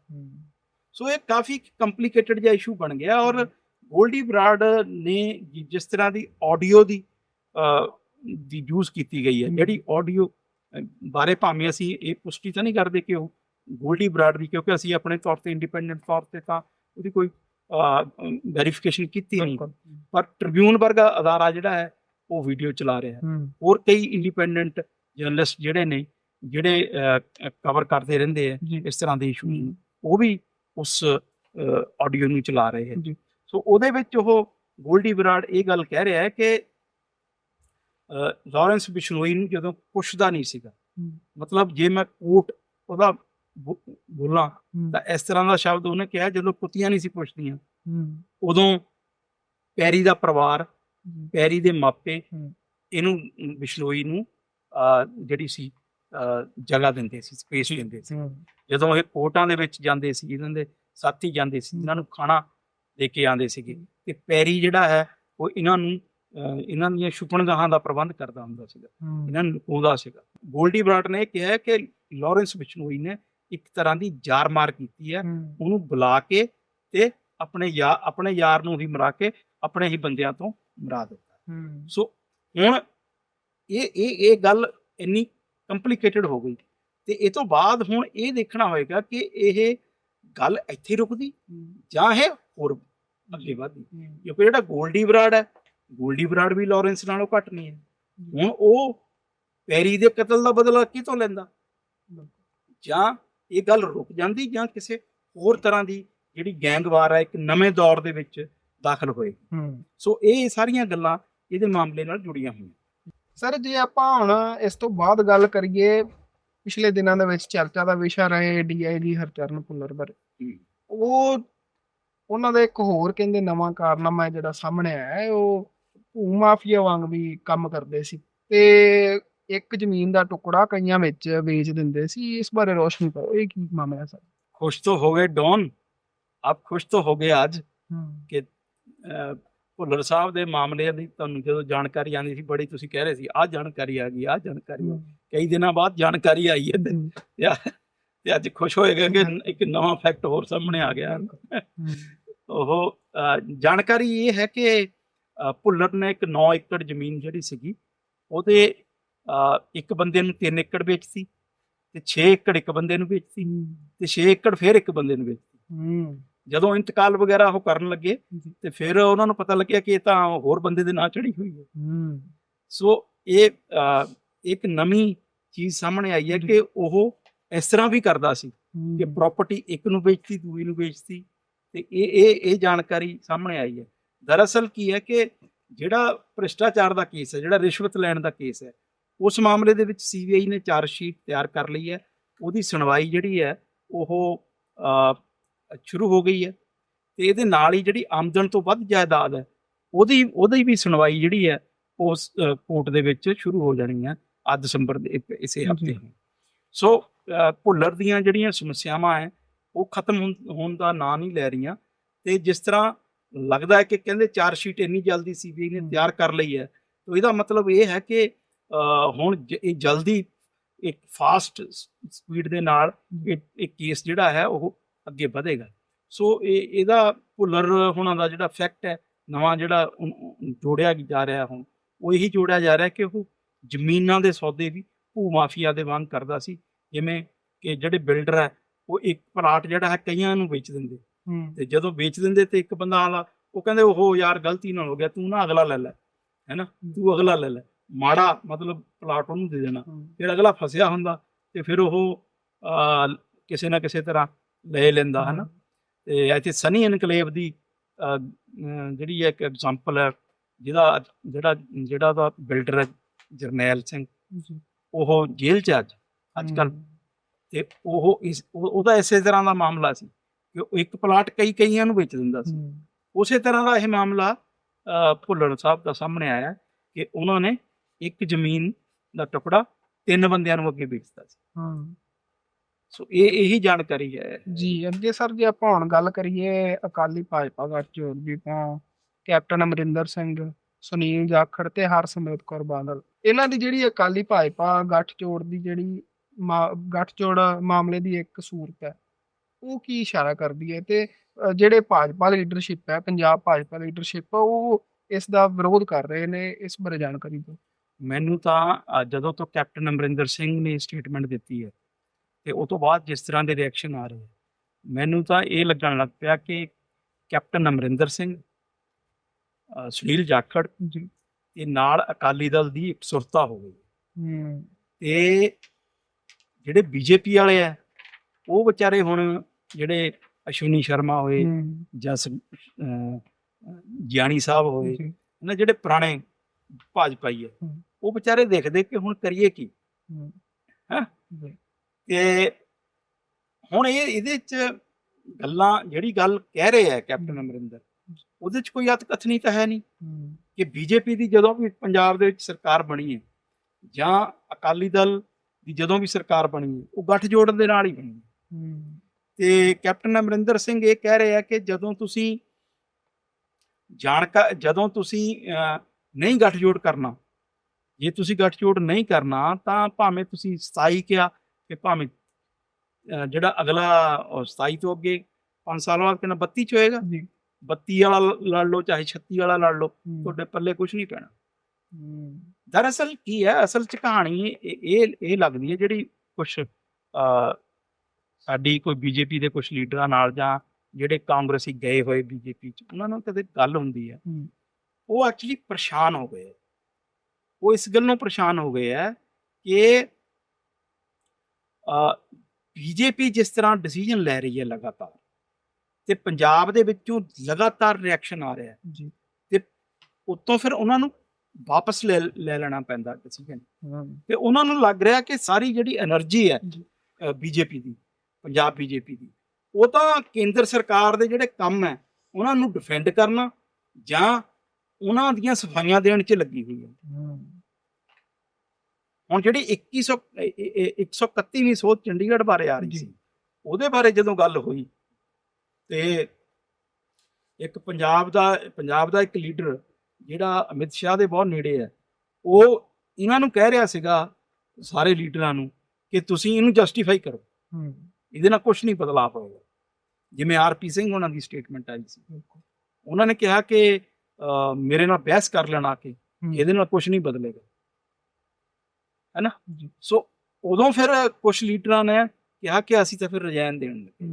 ਸੋ ਇਹ ਕਾਫੀ ਕੰਪਲਿਕੇਟਡ ਜਿਹਾ ਇਸ਼ੂ ਬਣ ਗਿਆ ਔਰ ਗੋਲਡੀ ਬਰਾੜ ਨੇ ਜਿਸ ਤਰ੍ਹਾਂ ਦੀ ਆਡੀਓ ਦੀ ਦੀ ਯੂਜ਼ ਕੀਤੀ ਗਈ ਹੈ। ਜਿਹੜੀ ਆਡੀਓ ਬਾਰੇ ਭਾਵੇਂ ਅਸੀਂ ਇਹ ਪੁਸ਼ਟੀ ਤਾਂ ਨਹੀਂ ਕਰਦੇ ਕਿ ਉਹ ਗੋਲਡੀ ਬਰਾੜ ਦੀ ਕਿਉਂਕਿ ਅਸੀਂ ਆਪਣੇ ਤੌਰ ਤੇ ਇੰਡੀਪੈਂਡੈਂਟ ਤੌਰ ਤੇ ਤਾਂ ਉਹਦੀ ਕੋਈ ਵੈਰੀਫਿਕੇਸ਼ਨ ਕੀਤੀ ਨਹੀਂ। ਪਰ ਟ੍ਰਿਬਿਊਨ ਵਰਗਾ ਅਦਾਰਾ ਜਿਹੜਾ ਹੈ ਉਹ ਵੀਡੀਓ ਚਲਾ ਰਿਹਾ ਹੈ। ਹੋਰ ਕਈ ਇੰਡੀਪੈਂਡੈਂਟ ਜਰਨਲਿਸਟ ਜਿਹੜੇ ਨੇ ਜਿਹੜੇ ਕਵਰ ਕਰਦੇ ਰਹਿੰਦੇ ਆ ਇਸ ਤਰ੍ਹਾਂ ਦੇ ਇਸ਼ੂ। ਉਹ ਵੀ ਉਸ ਆਡੀਓ ਨੂੰ ਚਲਾ ਰਹੇ ਹੈ। ਸੋ ਉਹਦੇ ਵਿੱਚ ਉਹ ਗੋਲਡੀ ਬਰਾੜ ਇਹ ਗੱਲ ਕਹਿ ਰਿਹਾ ਹੈ ਕਿ ਲਾਰੈਂਸ ਬਿਸ਼ਨੋਈ ਨੂੰ ਜਦੋਂ ਪੁੱਛਦਾ ਨਹੀਂ ਸੀਗਾ ਮਤਲਬ ਜੇ ਮੈਂ ਕੋਟ ਉਹਦਾ ਬੋਲਾਂ। ਤਾਂ ਇਸ ਤਰ੍ਹਾਂ ਦਾ ਸ਼ਬਦ ਉਹਨੇ ਕਿਹਾ ਜਦੋਂ ਕੁੱਤੀਆਂ ਨਹੀਂ ਸੀ ਪੁੱਛਦੀਆਂ। ਉਦੋਂ ਪੈਰੀ ਦਾ ਪਰਿਵਾਰ ਪੈਰੀ ਦੇ ਮਾਪੇ। ਇਹਨੂੰ ਬਿਸ਼ਨੋਈ ਨੂੰ ਜਿਹੜੀ ਸੀ ਜਗ੍ਹਾ ਦਿੰਦੇ ਸੀ ਸਪੇਸ ਦਿੰਦੇ ਸੀ। ਜਦੋਂ ਇਹ ਕੋਟਾਂ ਦੇ ਵਿੱਚ ਜਾਂਦੇ ਸੀ ਇਹਨਾਂ ਦੇ ਸਾਥੀ ਜਾਂਦੇ ਸੀ ਇਹਨਾਂ ਨੂੰ ਖਾਣਾ ਦੇ ਕੇ ਆਉਂਦੇ ਸੀਗੇ। ਤੇ ਪੈਰੀ ਜਿਹੜਾ ਹੈ ਉਹ ਇਹਨਾਂ ਨੂੰ ਇਹਨਾਂ ਦੀਆਂ ਛੁਪਣਗਾਹਾਂ ਦਾ ਪ੍ਰਬੰਧ ਕਰਦਾ ਹੁੰਦਾ ਸੀਗਾ। ਇਹਨਾਂ ਨੂੰ ਲੁਕਾਉਂਦਾ ਸੀਗਾ। ਗੋਲਡੀ ਬਰਾਟ ਨੇ ਕਿਹਾ ਕਿ ਲਾਰੈਂਸ ਬਿਸ਼ਨੋਈ ਨੇ ਇੱਕ ਤਰ੍ਹਾਂ ਦੀ ਜਾਰ ਮਾਰ ਕੀਤੀ ਹੈ। ਹੂੰ। ਉਹਨੂੰ ਬੁਲਾ ਕੇ ਤੇ ਆਪਣੇ ਯਾਰ ਆਪਣੇ ਯਾਰ ਨੂੰ ਹੀ ਮਰਾ ਕੇ ਆਪਣੇ ਹੀ ਬੰਦਿਆਂ ਤੋਂ ਮਰਾ ਦਿੱਤਾ। ਹੂੰ। ਸੋ ਹੁਣ ਇਹ ਇਹ ਇਹ ਗੱਲ ਇੰਨੀ ਕੰਪਲਿਕੇਟਡ ਹੋ ਗਈ ਤੇ ਇਹ ਤੋਂ ਬਾਅਦ ਹੁਣ ਇਹ ਦੇਖਣਾ ਹੋਏਗਾ ਕਿ ਇਹ ਗੱਲ ਇੱਥੇ ਰੁਕਦੀ ਜਾਂ ਇਹ ਹੋਰ ਅੱਗੇ ਵਧਦੀ। ਕਿਉਂਕਿ ਜਿਹੜਾ ਗੋਲਡੀ ਬਰਾੜ ਹੈ ਗੋਲਡੀ ਬਰਾੜ ਵੀ ਲਾਰੈਂਸ ਨਾਲੋਂ ਘੱਟ ਨਹੀਂ ਹੈ। ਹੁਣ ਉਹ ਪੈਰੀ ਦੇ ਕਤਲ ਦਾ ਬਦਲਾ ਕਿਤੋਂ ਲੈਂਦਾ? ਜਾਂ ਇਹ ਗੱਲ ਰੁਕ ਜਾਂਦੀ ਜਾਂ ਕਿਸੇ ਹੋਰ ਤਰ੍ਹਾਂ ਦੀ ਜਿਹੜੀ ਗੈਂਗਵਾਰ ਹੈ ਇੱਕ ਨਵੇਂ ਦੌਰ ਦੇ ਵਿੱਚ ਦਾਖਲ ਹੋਏ। ਹੂੰ। ਸੋ ਇਹ ਸਾਰੀਆਂ ਗੱਲਾਂ ਇਹਦੇ ਮਾਮਲੇ ਨਾਲ ਜੁੜੀਆਂ ਹੋਈਆਂ। ਸਰ ਜੇ ਆਪਾਂ ਹੁਣ ਇਸ ਤੋਂ ਬਾਅਦ ਗੱਲ ਕਰੀਏ ਪਿਛਲੇ ਦਿਨਾਂ ਦੇ ਵਿੱਚ ਚਰਚਾ ਦਾ ਵਿਸ਼ਾ ਰਹੇ ਡੀਆਈਜੀ ਹਰਚਰਨ ਭੁੱਲਰ ਬਾਰੇ। ਉਹ ਉਹਨਾਂ ਦਾ ਇੱਕ ਹੋਰ ਕਹਿੰਦੇ ਨਵਾਂ ਕਾਰਨਾਮਾ ਜਿਹੜਾ ਸਾਹਮਣੇ ਆਇਆ ਹੈ ਉਹ ਭੂ ਮਾਫੀਆ ਵਾਂਗ ਵੀ ਕੰਮ ਕਰਦੇ ਸੀ। ਤੇ ਇੱਕ ਜ਼ਮੀਨ ਦਾ ਟੁਕੜਾ ਕਈਆਂ ਵਿੱਚ ਵੇਚ ਦਿੰਦੇ ਸੀ ਇਸ ਬਾਰੇ ਰੋਸ਼ਨੀ ਪਾਓ ਇਹ ਕੀ ਮਾਮਲਾ ਹੈ ਸਰ खुश तो हो गए डॉन आप खुश तो हो गए आज ਹੂੰ ਅਹ ਭੁੱਲਰ ਸਾਹਿਬ ਦੇ ਮਾਮਲੇ ਦੀ ਤੁਹਾਨੂੰ ਜਦੋਂ ਜਾਣਕਾਰੀ ਆਉਂਦੀ ਸੀ ਬੜੀ ਤੁਸੀਂ ਕਹਿ ਰਹੇ ਸੀ ਆਹ ਜਾਣਕਾਰੀ ਆ ਗਈ ਆਹ ਜਾਣਕਾਰੀ ਆ ਗਈ। ਕਈ ਦਿਨਾਂ ਬਾਅਦ ਜਾਣਕਾਰੀ ਆਈ ਹੈ ਤੇ- ਤੇ ਆ- ਤੇ ਅੱਜ ਖੁਸ਼ ਹੋਏਗਾ ਕਿ ਇੱਕ ਨਵਾਂ ਫੈਕਟ ਹੋਰ ਸਾਹਮਣੇ ਆ ਗਿਆ ਉਹ ਅਹ, ਜਾਣਕਾਰੀ ਇਹ ਹੈ ਕਿ ਅਹ, ਭੁੱਲਰ ਨੇ ਇੱਕ 9 ਏਕੜ ਜ਼ਮੀਨ ਜਿਹੜੀ ਸੀਗੀ ਉਹਦੇ ਅਹ, ਇੱਕ ਬੰਦੇ ਨੂੰ 3 ਏਕੜ ਵੇਚਤੀ ਤੇ 6 ਏਕੜ ਇੱਕ ਬੰਦੇ ਨੂੰ ਵੇਚਤੀ ਤੇ 6 ਏਕੜ ਫਿਰ ਇੱਕ ਬੰਦੇ ਨੂੰ ਵੇਚਤੀ। ਜਦੋਂ ਇੰਤਕਾਲ ਵਗੈਰਾ ਉਹ ਕਰਨ ਲੱਗੇ। ਤੇ ਫਿਰ ਉਹਨਾਂ ਨੂੰ ਪਤਾ ਲੱਗਿਆ ਕਿ ਇਹ ਤਾਂ ਹੋਰ ਬੰਦੇ ਦੇ ਨਾਂ ਚੜੀ ਹੋਈ ਹੈ। ਸੋ ਇਹ ਇੱਕ ਨਵੀਂ ਚੀਜ਼ ਸਾਹਮਣੇ ਆਈ ਹੈ। ਕਿ ਉਹ ਇਸ ਤਰ੍ਹਾਂ ਵੀ ਕਰਦਾ ਸੀ ਕਿ ਪ੍ਰਾਪਰਟੀ ਇੱਕ ਨੂੰ ਵੇਚਤੀ ਦੂਜੀ ਨੂੰ ਵੇਚਤੀ ਤੇ ਇਹ ਇਹ ਇਹ ਜਾਣਕਾਰੀ ਸਾਹਮਣੇ ਆਈ ਹੈ। ਦਰਅਸਲ ਕੀ ਹੈ ਕਿ ਜਿਹੜਾ ਭ੍ਰਿਸ਼ਟਾਚਾਰ ਦਾ ਕੇਸ ਹੈ ਜਿਹੜਾ ਰਿਸ਼ਵਤ ਲੈਣ ਦਾ ਕੇਸ ਹੈ ਉਸ ਮਾਮਲੇ ਦੇ ਵਿੱਚ ਸੀਬੀਆਈ ਨੇ ਚਾਰਜ ਸ਼ੀਟ ਤਿਆਰ ਕਰ ਲਈ ਹੈ ਉਹਦੀ ਸੁਣਵਾਈ ਜਿਹੜੀ ਹੈ ਉਹ ਸ਼ੁਰੂ ਹੋ ਗਈ ਹੈ ਤੇ ਇਹਦੇ ਨਾਲ ਹੀ ਜਿਹੜੀ ਆਮਦਨ ਤੋਂ ਵੱਧ ਜਾਇਦਾਦ ਹੈ ਉਹਦੀ ਉਹਦੀ ਵੀ ਸੁਣਵਾਈ ਜਿਹੜੀ ਹੈ ਉਸ ਕੋਰਟ ਦੇ ਵਿੱਚ ਸ਼ੁਰੂ ਹੋ ਜਾਣੀ ਹੈ ਆ ਦਸੰਬਰ ਦੇ ਇਸੇ। ਹਫ਼ਤੇ ਸੋ ਭੁੱਲਰ ਦੀਆਂ ਜਿਹੜੀਆਂ ਸਮੱਸਿਆਵਾਂ ਹੈ ਉਹ ਖਤਮ ਹੋਣ- ਦਾ ਨਾਂ ਨਹੀਂ ਲੈ ਰਹੀਆਂ ਤੇ ਜਿਸ ਤਰ੍ਹਾਂ ਲੱਗਦਾ ਹੈ ਕਿ ਕਹਿੰਦੇ ਚਾਰ ਸ਼ੀਟ ਇੰਨੀ ਜਲਦੀ ਸੀਬੀਆਈ ਨੇ। ਤਿਆਰ ਕਰ ਲਈ ਹੈ ਤਾਂ ਇਹਦਾ ਮਤਲਬ ਇਹ ਹੈ ਕਿ ਹੁਣ ਜ- ਇਹ ਜਲਦੀ ਇੱਕ ਫਾਸਟ ਸਪੀਡ ਦੇ ਨਾਲ ਇਹ ਕੇਸ ਜਿਹੜਾ ਹੈ ਉਹ ਅੱਗੇ ਵਧੇਗਾ। ਸੋ ਇਹ ਇਹਦਾ ਭੁੱਲਰ ਹੋਣਾ ਦਾ ਜਿਹੜਾ ਫੈਕਟ ਹੈ ਨਵਾਂ ਜਿਹੜਾ ਜੋੜਿਆ ਜਾ ਰਿਹਾ ਹੁਣ ਉਹ ਇਹੀ ਜੋੜਿਆ ਜਾ ਰਿਹਾ ਕਿ ਉਹ ਜ਼ਮੀਨਾਂ ਦੇ ਸੌਦੇ ਵੀ ਭੂ ਮਾਫੀਆ ਦੇ ਵਾਂਗ ਕਰਦਾ ਸੀ ਜਿਵੇਂ ਕਿ ਜਿਹੜੇ ਬਿਲਡਰ ਹੈ ਉਹ ਇੱਕ ਪਲਾਟ ਜਿਹੜਾ ਹੈ ਕਈਆਂ ਨੂੰ ਵੇਚ ਦਿੰਦੇ। ਤੇ ਜਦੋਂ ਵੇਚ ਦਿੰਦੇ ਤੇ ਇੱਕ ਬੰਦਾ ਆਲਾ ਉਹ ਕਹਿੰਦੇ ਉਹ ਯਾਰ ਗਲਤੀ ਨਾਲ ਹੋ ਗਿਆ ਤੂੰ ਨਾ ਅਗਲਾ ਲੈ ਲੈ ਹੈਨਾ ਤੂੰ ਅਗਲਾ ਲੈ ਲੈ। ਮਾੜਾ ਮਤਲਬ ਪਲਾਟ ਉਹਨੂੰ ਦੇ ਦੇਣਾ। ਫਿਰ ਅਗਲਾ ਫਸਿਆ ਹੁੰਦਾ ਤੇ ਫਿਰ ਉਹ ਕਿਸੇ ਨਾ ਕਿਸੇ ਤਰ੍ਹਾਂ ਲੈ ਲੈਂਦਾ ਹਨਾ? ਤੇ ਇੱਥੇ ਸਨੀ ਇਨਕਲੇਵ ਦੀ ਜਿਹੜੀ ਇੱਕ ਐਗਜ਼ਾਮਪਲ ਹੈ ਜਿਹਦਾ ਜਿਹੜਾ ਜਿਹੜਾ ਦਾ ਬਿਲਡਰ ਹੈ ਜਰਨੈਲ ਸਿੰਘ। ਉਹ ਜੇਲ੍ਹ 'ਚ ਹੈ ਅੱਜ ਅੱਜ ਕੱਲ ਤੇ ਉਹ ਇਸ ਉਹ- ਉਹਦਾ ਇਸੇ ਤਰ੍ਹਾਂ ਦਾ ਮਾਮਲਾ ਸੀ ਕਿ ਉਹ ਇੱਕ ਪਲਾਟ ਕਈ ਕਈਆਂ ਨੂੰ ਵੇਚ ਦਿੰਦਾ ਸੀ। ਹੂੰ। ਉਸੇ ਤਰ੍ਹਾਂ ਦਾ ਇਹ ਮਾਮਲਾ ਭੁੱਲਰ ਸਾਹਿਬ ਦਾ ਸਾਹਮਣੇ ਆਇਆ ਕਿ ਉਹਨਾਂ ਨੇ ਇੱਕ ਜ਼ਮੀਨ ਦਾ ਟੁਕੜਾ ਤਿੰਨ ਬੰਦਿਆਂ ਨੂੰ ਅੱਗੇ ਵੇਚਤਾ ਸੀ। ਹਾਂ। ਸੋ ਇਹ ਇਹੀ ਜਾਣਕਾਰੀ ਹੈ। ਜੀ ਅੱਗੇ ਸਰ ਜੇ ਆਪਾਂ ਹੁਣ ਗੱਲ ਕਰੀਏ ਅਕਾਲੀ ਭਾਜਪਾ ਗੱਠਜੋੜ ਦੀ ਤਾਂ ਕੈਪਟਨ ਅਮਰਿੰਦਰ ਸਿੰਘ ਸੁਨੀਲ ਜਾਖੜ ਤੇ ਹਰਸਿਮਰਤ ਕੌਰ ਬਾਦਲ ਇਹਨਾਂ ਦੀ ਜਿਹੜੀ ਅਕਾਲੀ ਭਾਜਪਾ ਗੱਠਜੋੜ ਦੀ ਜਿਹੜੀ ਗੱਠਜੋੜ ਮਾਮਲੇ ਦੀ ਇੱਕ ਸੂਰਤ ਹੈ ਉਹ ਕੀ ਇਸ਼ਾਰਾ ਕਰਦੀ ਹੈ? ਤੇ ਜਿਹੜੇ ਭਾਜਪਾ ਲੀਡਰਸ਼ਿਪ ਹੈ ਪੰਜਾਬ ਭਾਜਪਾ ਲੀਡਰਸ਼ਿਪ ਉਹ ਇਸ ਦਾ ਵਿਰੋਧ ਕਰ ਰਹੇ ਨੇ ਇਸ ਬਾਰੇ ਜਾਣਕਾਰੀ ਦਿਓ। ਮੈਨੂੰ ਤਾਂ ਜਦੋਂ ਤੋਂ ਕੈਪਟਨ ਅਮਰਿੰਦਰ ਸਿੰਘ ਨੇ ਸਟੇਟਮੈਂਟ ਦਿੱਤੀ ਹੈ ਤੇ ਉਹ ਤੋਂ ਬਾਅਦ ਜਿਸ ਤਰ੍ਹਾਂ ਦੇ ਰਿਐਕਸ਼ਨ ਆ ਰਹੇ ਮੈਨੂੰ ਤਾਂ ਇਹ ਲੱਗਣ ਲੱਗ ਪਿਆ ਕਿ ਕੈਪਟਨ ਅਮਰਿੰਦਰ ਸਿੰਘ ਸੁਨੀਲ ਜਾਖੜ ਜੀ ਤੇ ਨਾਲ ਅਕਾਲੀ ਦਲ ਦੀ ਇੱਕ ਸੁਰਤਾ ਹੋ ਗਈ। ਤੇ ਜਿਹੜੇ ਬੀਜੇਪੀ ਵਾਲੇ ਆ ਉਹ ਵਿਚਾਰੇ ਹੁਣ ਜਿਹੜੇ ਅਸ਼ਵਨੀ ਸ਼ਰਮਾ ਹੋਏ ਜਾਂ ਗਿਆਨੀ ਸਾਹਿਬ ਹੋਏ ਨਾ ਜਿਹੜੇ ਪੁਰਾਣੇ ਭਾਜਪਾਈ ਹੈ। ਉਹ ਵਿਚਾਰੇ ਦੇਖਦੇ ਕਿ ਹੁਣ ਕਰੀਏ ਕੀ? ਹੂੰ। ਤੇ ਹੁਣ ਇਹ ਇਹਦੇ ਚ ਗੱਲਾਂ ਜਿਹੜੀ ਗੱਲ ਕਹਿ ਰਹੇ ਆ ਕੈਪਟਨ ਅਮਰਿੰਦਰ ਉਹਦੇ ਚ ਕੋਈ ਅਤਕਥਨੀ ਤਾਂ ਹੈ ਨਹੀਂ ਕਿ ਬੀਜੇਪੀ ਦੀ ਜਦੋਂ ਵੀ ਪੰਜਾਬ ਦੇ ਵਿੱਚ ਸਰਕਾਰ ਬਣੀ ਹੈ ਜਾਂ ਅਕਾਲੀ ਦਲ ਦੀ ਜਦੋਂ ਵੀ ਸਰਕਾਰ ਬਣੀ ਹੈ ਉਹ ਗੱਠਜੋੜ ਦੇ ਨਾਲ ਹੀ ਬਣੀ ਤੇ ਕੈਪਟਨ ਅਮਰਿੰਦਰ ਸਿੰਘ ਇਹ ਕਹਿ ਰਹੇ ਆ ਕਿ ਜਦੋਂ ਤੁਸੀਂ ਜਾਣਕਾ ਜਦੋਂ ਤੁਸੀਂ ਨਹੀਂ ਗੱਠਜੋੜ ਕਰਨਾ ਜੇ ਤੁਸੀਂ ਗੱਠਜੋੜ ਨਹੀਂ ਕਰਨਾ ਤਾਂ ਭਾਵੇਂ ਤੁਸੀਂ 27 ਕਿਹਾ ਕਿ ਭਾਵੇਂ ਜਿਹੜਾ ਅਗਲਾ ਉਹ 27 ਤੋਂ ਅੱਗੇ 5 ਸਾਲ ਬਾਅਦ ਕਿੰਨਾ 32 ਚ ਹੋਏਗਾ ਜੀ। 32 ਵਾਲਾ ਲੜ ਲਓ ਚਾਹੇ 36 ਵਾਲਾ ਲੜ ਲਓ ਤੁਹਾਡੇ ਪੱਲੇ ਕੁਝ ਨਹੀਂ ਪੈਣਾ। ਦਰਅਸਲ ਕੀ ਹੈ ਅਸਲ ਚ ਕਹਾਣੀ ਇਹ ਇਹ ਲੱਗਦੀ ਹੈ ਜਿਹੜੀ ਕੁਝ ਸਾਡੀ ਕੋਈ ਬੀਜੇਪੀ ਦੇ ਕੁਝ ਲੀਡਰਾਂ ਨਾਲ ਜਾਂ ਜਿਹੜੇ ਕਾਂਗਰਸੀ ਗਏ ਹੋਏ ਬੀਜੇਪੀ ਚ ਉਹਨਾਂ ਨਾਲ ਕਦੇ ਗੱਲ ਹੁੰਦੀ ਹੂੰ। ਉਹ ਐਕਚੁਅਲੀ ਪਰੇਸ਼ਾਨ ਹੋ ਗਏ। ਉਹ ਇਸ ਗੱਲ ਨੂੰ ਪਰੇਸ਼ਾਨ ਹੋ ਗਏ ਹੈ ਕਿ ਆ ਬੀਜੇਪੀ ਜਿਸ ਤਰ੍ਹਾਂ ਡਿਸੀਜਨ ਲੈ ਰਹੀ ਹੈ ਲਗਾਤਾਰ ਤੇ ਪੰਜਾਬ ਦੇ ਵਿੱਚੋਂ ਲਗਾਤਾਰ ਰਿਐਕਸ਼ਨ ਆ ਰਿਹਾ ਤੇ ਉਤੋਂ ਫਿਰ ਉਹਨਾਂ ਨੂੰ ਵਾਪਸ ਲੈ ਲੈ ਲੈਣਾ ਪੈਂਦਾ ਡਿਸੀਜਨ ਤੇ ਉਹਨਾਂ ਨੂੰ ਲੱਗ ਰਿਹਾ ਕਿ ਸਾਰੀ ਜਿਹੜੀ એનર્ਜੀ ਹੈ ਬੀਜੇਪੀ ਦੀ ਪੰਜਾਬ ਬੀਜੇਪੀ ਦੀ ਉਹ ਤਾਂ ਕੇਂਦਰ ਸਰਕਾਰ ਦੇ ਜਿਹੜੇ ਕੰਮ ਹੈ ਉਹਨਾਂ ਨੂੰ ਡਿਫੈਂਡ ਕਰਨਾ ਜਾਂ ਉਹਨਾਂ ਦੀਆਂ ਸਫਾਈਆਂ ਦੇਣ 'ਚ ਲੱਗੀ ਹੋਈ ਹੈ। ਹੁਣ ਜਿਹੜੀ 2100 ਇਹ- ਇਹ- ਇਹ 131ਵੀਂ ਸੋਧ ਚੰਡੀਗੜ੍ਹ ਬਾਰੇ ਆ ਰਹੀ। ਸੀ ਉਹਦੇ ਬਾਰੇ ਜਦੋਂ ਗੱਲ ਹੋਈ ਤੇ ਇੱਕ ਪੰਜਾਬ ਦਾ ਪੰਜਾਬ ਦਾ ਇੱਕ ਲੀਡਰ ਜਿਹੜਾ ਅਮਿਤ ਸ਼ਾਹ ਦੇ ਬਹੁਤ ਨੇੜੇ ਹੈ ਉਹ ਇਹਨਾਂ ਨੂੰ ਕਹਿ ਰਿਹਾ ਸੀਗਾ ਸਾਰੇ ਲੀਡਰਾਂ ਨੂੰ ਕਿ ਤੁਸੀਂ ਇਹਨੂੰ ਜਸਟੀਫਾਈ ਕਰੋ। ਇਹਦੇ ਨਾਲ ਕੁਝ ਨਹੀਂ ਬਦਲਾਅ ਹੋਏਗਾ। ਜਿਵੇਂ ਆਰਪੀ ਸਿੰਘ ਉਹਨਾਂ ਦੀ ਸਟੇਟਮੈਂਟ ਆਈ ਸੀ। ਉਹਨਾਂ ਨੇ ਕਿਹਾ ਕਿ ਮੇਰੇ ਨਾਲ ਬਹਿਸ ਕਰ ਲੈਣਾ ਕਿ ਇਹਦੇ ਨਾਲ ਕੁਝ ਨਹੀਂ ਬਦਲੇਗਾ। ਹੈਨਾ? ਜੀ। ਸੋ ਉਦੋਂ ਫਿਰ ਕੁਝ ਲੀਡਰਾਂ ਨੇ ਕਿਹਾ ਕਿ ਅਸੀਂ ਤਾਂ ਫਿਰ ਰਜਾਇਨ ਦੇਣ ਲੱਗੇ।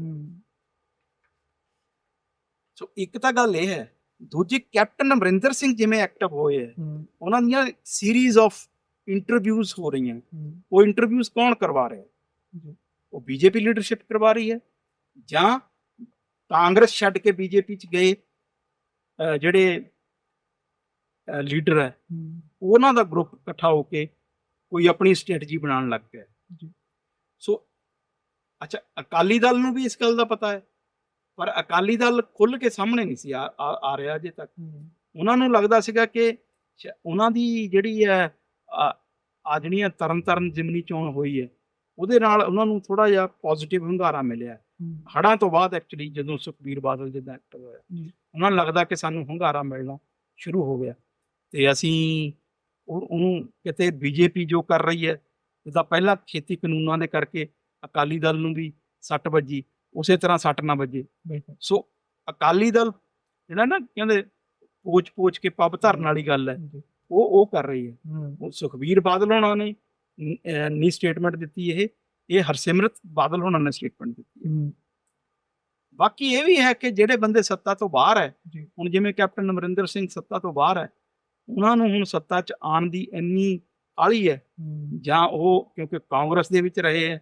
ਸੋ ਇੱਕ ਤਾਂ ਗੱਲ ਇਹ ਹੈ ਦੂਜੀ ਕੈਪਟਨ ਅਮਰਿੰਦਰ ਸਿੰਘ ਜਿਵੇਂ ਐਕਟਿਵ ਹੋਏ ਹੈ ਉਹਨਾਂ ਦੀਆਂ ਸੀਰੀਜ਼ ਆਫ ਇੰਟਰਵਿਊਜ਼ ਹੋ ਰਹੀਆਂ। ਉਹ ਇੰਟਰਵਿਊਜ਼ ਕੌਣ ਕਰਵਾ ਰਿਹਾ। ਹੈ? ਉਹ ਬੀਜੇਪੀ ਲੀਡਰਸ਼ਿਪ ਕਰਵਾ ਰਹੀ ਹੈ ਜਾਂ ਕਾਂਗਰਸ ਛੱਡ ਕੇ ਬੀਜੇਪੀ ਚ ਗਏ ਜਿਹੜੇ ਲੀਡਰ ਹੈ। ਉਹਨਾਂ ਦਾ ਗਰੁੱਪ ਇਕੱਠਾ ਹੋ ਕੇ ਕੋਈ ਆਪਣੀ ਸਟ੍ਰੈਟਜੀ ਬਣਾਉਣ ਲੱਗ ਪਿਆ। ਜੀ। ਸੋ ਅੱਛਾ ਅਕਾਲੀ ਦਲ ਨੂੰ ਵੀ ਇਸ ਗੱਲ ਦਾ ਪਤਾ ਹੈ। ਪਰ ਅਕਾਲੀ ਦਲ ਖੁੱਲ ਕੇ ਸਾਹਮਣੇ ਨਹੀਂ ਸੀ ਆ ਰਿਹਾ ਅਜੇ ਤੱਕ। ਉਹਨਾਂ ਨੂੰ ਲੱਗਦਾ ਸੀਗਾ ਕਿ ਉਹਨਾਂ ਦੀ ਜਿਹੜੀ ਹੈ ਆ ਜਿਹੜੀਆਂ ਤਰਨ ਤਰਨ ਜਿਮਨੀ ਚੋਣ ਹੋਈ ਹੈ ਉਹਦੇ ਨਾਲ ਉਹਨਾਂ ਨੂੰ ਥੋੜਾ ਜਿਹਾ ਪੋਜ਼ਿਟਿਵ ਹੁੰਗਾਰਾ ਮਿਲਿਆ। ਹੜਾਂ ਤੋਂ ਬਾਅਦ ਐਕਚੁਅਲੀ ਜਦੋਂ ਸੁਖਬੀਰ ਬਾਦਲ ਜਿੱਦਾਂ ਐਕਟਿਵ ਹੋਇਆ ਜੀ। ਉਹਨਾਂ ਨੂੰ ਲੱਗਦਾ ਕਿ ਸਾਨੂੰ ਹੁੰਗਾਰਾ ਮਿਲਣਾ ਸ਼ੁਰੂ ਹੋ ਗਿਆ। ਤੇ ਅਸੀਂ ਉਹ- ਉਹਨੂੰ ਕਿਤੇ ਬੀਜੇਪੀ ਜੋ ਕਰ ਰਹੀ ਹੈ ਜਿੱਦਾਂ ਪਹਿਲਾਂ ਖੇਤੀ ਕਾਨੂੰਨਾਂ ਦੇ ਕਰਕੇ ਅਕਾਲੀ ਦਲ ਨੂੰ ਵੀ ਸੱਟ ਵੱਜੀ ਉਸੇ ਤਰ੍ਹਾਂ ਸੱਟ ਨਾ ਵੱਜੇ। ਸੋ ਅਕਾਲੀ ਦਲ ਜਿਹੜਾ ਨਾ ਕਹਿੰਦੇ ਪੋਚ ਪੋਚ ਕੇ ਪੱਬ ਧਰਨ ਵਾਲੀ ਗੱਲ ਹੈ ਉਹ ਉਹ ਕਰ ਰਹੀ ਹੈ। ਉਹ ਸੁਖਬੀਰ ਬਾਦਲ ਹੋਣਾ ਨੇ ਨ- ਸਟੇਟਮੈਂਟ ਦਿੱਤੀ ਇਹ ਇਹ ਹਰਸਿਮਰਤ ਬਾਦਲ ਹੋਣਾ ਨੇ ਸਟੇਟਮੈਂਟ ਦਿੱਤੀ। ਬਾਕੀ ਇਹ ਵੀ ਹੈ ਕਿ ਜਿਹੜੇ ਬੰਦੇ ਸੱਤਾ ਤੋਂ ਬਾਹਰ ਹੈ। ਹੁਣ ਜਿਵੇਂ ਕੈਪਟਨ ਅਮਰਿੰਦਰ ਸਿੰਘ ਸੱਤਾ ਤੋਂ ਬਾਹਰ ਹੈ ਉਹਨਾਂ ਨੂੰ ਹੁਣ ਸੱਤਾ 'ਚ ਆਉਣ ਦੀ ਇੰਨੀ ਆਲੀ ਹੈ। ਜਾਂ ਉਹ ਕਿਉਂਕਿ ਕਾਂਗਰਸ ਦੇ ਵਿੱਚ ਰਹੇ ਹੈ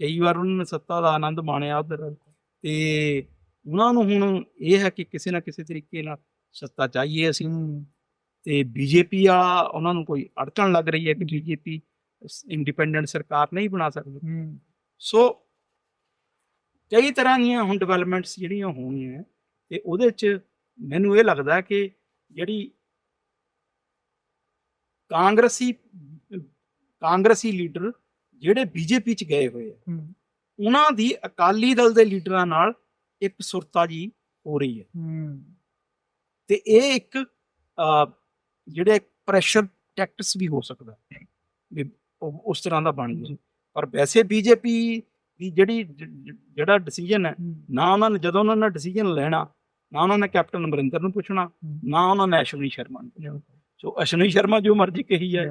ਕਈ ਵਾਰ ਉਹਨਾਂ ਨੇ ਸੱਤਾ ਦਾ ਆਨੰਦ ਮਾਣਿਆ ਉਧਰ। ਤੇ ਉਹਨਾਂ ਨੂੰ ਹੁਣ ਇਹ ਹੈ ਕਿ ਕਿਸੇ ਨਾ ਕਿਸੇ ਤਰੀਕੇ ਨਾਲ ਸੱਤਾ ਚਾਹੀਏ ਅਸੀਂ ਤੇ ਬੀਜੇਪੀ ਆ ਉਹਨਾਂ ਨੂੰ ਕੋਈ ਅੜਚਣ ਲੱਗ ਰਹੀ ਹੈ ਕਿ ਬੀਜੇਪੀ ਇੰਡੀਪੈਂਡੈਂਟ ਸਰਕਾਰ ਨਹੀਂ ਬਣਾ ਸਕਦੀ। ਸੋ ਕਈ ਤਰ੍ਹਾਂ ਦੀਆਂ ਹੁਣ ਡਿਵੈਲਪਮੈਂਟਸ ਜਿਹੜੀਆਂ ਹੋਣੀਆਂ ਤੇ ਉਹਦੇ ਚ ਮੈਨੂੰ ਇਹ ਲੱਗਦਾ ਕਿ ਜਿਹੜੀ ਕਾਂਗਰਸੀ ਕਾਂਗਰਸੀ ਲੀਡਰ ਜਿਹੜੇ ਬੀਜੇਪੀ ਚ ਗਏ ਹੋਏ ਆ ਉਹਨਾਂ ਦੀ ਅਕਾਲੀ ਦਲ ਦੇ ਲੀਡਰਾਂ ਨਾਲ ਇੱਕ ਸੁਰਤਾ ਜੀ ਹੋ ਰਹੀ ਹੈ। ਤੇ ਇਹ ਇੱਕ ਜਿਹੜੇ ਪ੍ਰੈਸ਼ਰ ਟੈਕਟਿਕਸ ਵੀ ਹੋ ਸਕਦਾ ਵੀ ਉਸ ਤਰ੍ਹਾਂ ਦਾ ਬਣ ਗਿਆ ਪਰ ਵੈਸੇ ਬੀਜੇਪੀ ਦੀ ਜਿਹੜੀ ਜਿਹੜਾ ਡਿਸੀਜਨ ਹੈ ਨਾ ਉਹਨਾਂ ਨੇ ਜਦੋਂ ਉਹਨਾਂ ਨੇ ਡਿਸੀਜਨ ਲੈਣਾ ਨਾ ਉਹਨਾਂ ਨੇ ਕੈਪਟਨ ਅਮਰਿੰਦਰ ਨੂੰ ਪੁੱਛਣਾ ਨਾ ਉਹਨਾਂ ਨੇ ਅਸ਼ਵਨੀ ਸ਼ਰਮਾ ਨੂੰ ਪੁੱਛਣਾ। ਸੋ ਅਸ਼ਵਨੀ ਸ਼ਰਮਾ ਜੋ ਮਰਜ਼ੀ ਕਹੀ ਹੈ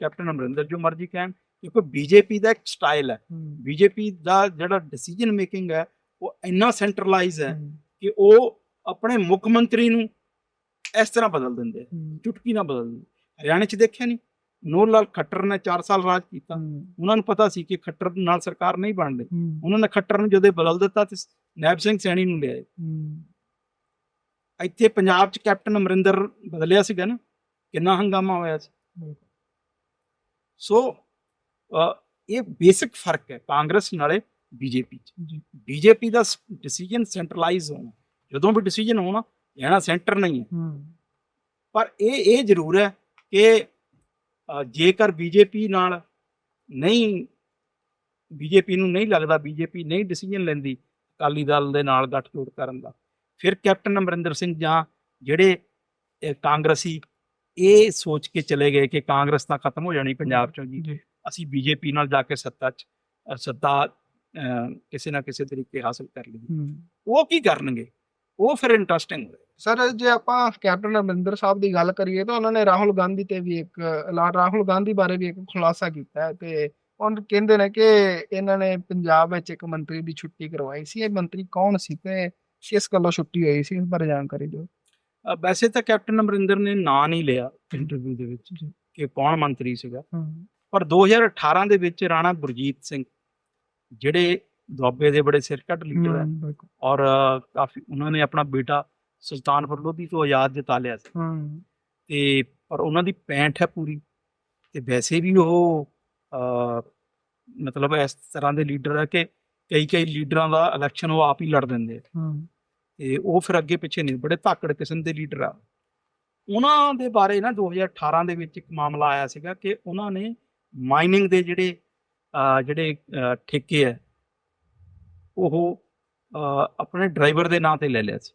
ਕੈਪਟਨ ਅਮਰਿੰਦਰ ਜੋ ਮਰਜ਼ੀ ਕਹਿਣ ਕਿਉਂਕਿ ਬੀਜੇਪੀ ਦਾ ਇੱਕ ਸਟਾਈਲ ਹੈ। ਬੀਜੇਪੀ ਦਾ ਜਿਹੜਾ ਡਿਸੀਜਨ ਮੇਕਿੰਗ ਹੈ ਉਹ ਇੰਨਾ ਸੈਂਟਰਲਾਈਜ਼ ਹੈ ਕਿ ਉਹ ਆਪਣੇ ਮੁੱਖ ਮੰਤਰੀ ਨੂੰ ਇਸ ਤਰ੍ਹਾਂ ਬਦਲ ਦਿੰਦੇ ਆ ਚੁਟਕੀ ਨਾਲ ਬਦਲ ਦਿੰਦੇ ਹਰਿਆਣੇ 'ਚ ਦੇਖਿਆ ਨਹੀਂ ਨੂਰ ਲਾਲ ਖੱਟਰ ਨੇ 4 ਸਾਲ ਰਾਜ ਕੀਤਾ। ਉਹਨਾਂ ਨੂੰ ਪਤਾ ਸੀ ਕਿ ਖੱਟਰ ਨਾਲ ਸਰਕਾਰ ਨਹੀਂ ਬਣਦੀ ਉਹਨਾਂ ਨੇ ਖੱਟਰ ਨੂੰ ਜਦੋਂ ਬਦਲ ਦਿੱਤਾ ਤੇ ਨੈਬ ਸਿੰਘ ਸੈਣੀ ਨੂੰ ਲਿਆਏ। ਇੱਥੇ ਪੰਜਾਬ 'ਚ ਕੈਪਟਨ ਅਮਰਿੰਦਰ ਬਦਲਿਆ ਸੀਗਾ ਨਾ। ਕਿੰਨਾ ਹੰਗਾਮਾ ਹੋਇਆ ਸੀ। ਸੋ ਇਹ ਬੇਸਿਕ ਫ਼ਰਕ ਹੈ ਕਾਂਗਰਸ ਨਾਲੇ ਬੀਜੇਪੀ 'ਚ। ਬੀਜੇਪੀ ਦਾ ਡਿਸੀਜਨ ਸੈਂਟਰਲਾਈਜ਼ ਹੋਣਾ। ਜਦੋਂ ਵੀ ਡਿਸੀਜਨ ਹੋਣਾ ਲੈਣਾ ਸੈਂਟਰ ਨਹੀਂ ਹੈ। ਪਰ ਇਹ ਇਹ ਜ਼ਰੂਰ ਹੈ ਕਿ ਜੇਕਰ ਬੀਜੇਪੀ ਨਾਲ ਨਹੀਂ ਬੀਜੇਪੀ ਨੂੰ ਨਹੀਂ ਲੱਗਦਾ ਬੀਜੇਪੀ ਨਹੀਂ ਡਿਸੀਜਨ ਲੈਂਦੀ ਅਕਾਲੀ ਦਲ ਦੇ ਨਾਲ ਗੱਠਜੋੜ ਕਰਨ ਦਾ ਫਿਰ ਕੈਪਟਨ ਅਮਰਿੰਦਰ ਸਿੰਘ ਜਾਂ ਜਿਹੜੇ ਕਾਂਗਰਸੀ ਇਹ ਸੋਚ ਕੇ ਚਲੇ ਗਏ ਕਿ ਕਾਂਗਰਸ ਤਾਂ ਖਤਮ ਹੋ ਜਾਣੀ ਪੰਜਾਬ ਚੋਂ ਜੀ। ਅਸੀਂ ਬੀਜੇਪੀ ਨਾਲ ਜਾ ਕੇ ਸੱਤਾ 'ਚ ਸੱਤਾ ਕਿਸੇ ਨਾ ਕਿਸੇ ਤਰੀਕੇ ਹਾਸਲ ਕਰ ਲਈ। ਉਹ ਕੀ ਕਰਨਗੇ? ਉਹ ਫਿਰ ਇੰਟਰਸਟਿੰਗ ਸਰ ਜੇ ਆਪਾਂ ਕੈਪਟਨ ਅਮਰਿੰਦਰ ਸਾਹਿਬ ਦੀ ਗੱਲ ਕਰੀਏ ਤਾਂ ਉਹਨਾਂ ਨੇ ਰਾਹੁਲ ਗਾਂਧੀ ਤੇ ਵੀ ਇੱਕ ਲਾ- ਰਾਹੁਲ ਗਾਂਧੀ ਬਾਰੇ ਵੀ ਇੱਕ ਖੁਲਾਸਾ ਕੀਤਾ ਹੈ ਤੇ ਉਹ ਕਹਿੰਦੇ ਨੇ ਕਿ ਇਹਨਾਂ ਨੇ ਪੰਜਾਬ ਵਿੱਚ ਇੱਕ ਮੰਤਰੀ ਦੀ ਛੁੱਟੀ ਕਰਵਾਈ ਸੀ। ਇਹ ਮੰਤਰੀ ਕੌਣ ਸੀ ਤੇ ਕਿਸ ਗੱਲੋਂ ਛੁੱਟੀ ਹੋਈ ਸੀ ਇਸ ਬਾਰੇ ਜਾਣਕਾਰੀ ਦਿਓ। ਵੈਸੇ ਤਾਂ ਕੈਪਟਨ ਅਮਰਿੰਦਰ ਨੇ ਨਾਂ ਨਹੀਂ ਲਿਆ ਇੰਟਰਵਿਊ ਦੇ ਵਿੱਚ। ਕਿ ਕੌਣ ਮੰਤਰੀ ਸੀਗਾ। ਪਰ 2018 ਦੇ ਵਿੱਚ ਰਾਣਾ ਗੁਰਜੀਤ ਸਿੰਘ ਜਿਹੜੇ ਦੁਆਬੇ ਦੇ ਬੜੇ ਸਿਰਕੱਢ ਲੀਡਰ ਹੈ ਔਰ ਕਾਫੀ ਉਹਨਾਂ ਨੇ ਆਪਣਾ ਬੇਟਾ ਸੁਲਤਾਨਪੁਰ ਲੋਧੀ ਤੋਂ ਆਜ਼ਾਦ ਜਿਤਾ ਲਿਆ ਸੀ। ਤੇ ਪਰ ਉਹਨਾਂ ਦੀ ਪੈਂਠ ਹੈ ਪੂਰੀ ਤੇ ਵੈਸੇ ਵੀ ਉਹ ਮਤਲਬ ਇਸ ਤਰ੍ਹਾਂ ਦੇ ਲੀਡਰ ਹੈ ਕਿ ਕਈ ਕਈ ਲੀਡਰਾਂ ਦਾ ਇਲੈਕਸ਼ਨ ਉਹ ਆਪ ਹੀ ਲੜ ਦਿੰਦੇ ਆ। ਤੇ ਉਹ ਫਿਰ ਅੱਗੇ ਪਿੱਛੇ ਨਹੀਂ, ਬੜੇ ਧਾਕੜ ਕਿਸਮ ਦੇ ਲੀਡਰ ਆ। ਉਹਨਾਂ ਦੇ ਬਾਰੇ ਨਾ 2018 ਦੇ ਵਿੱਚ ਇੱਕ ਮਾਮਲਾ ਆਇਆ ਸੀਗਾ ਕਿ ਉਹਨਾਂ ਨੇ ਮਾਈਨਿੰਗ ਦੇ ਜਿਹੜੇ ਜਿਹੜੇ ਠੇਕੇ ਆ, ਉਹ ਆਪਣੇ ਡਰਾਈਵਰ ਦੇ ਨਾਂ ਤੇ ਲੈ ਲਿਆ ਸੀ।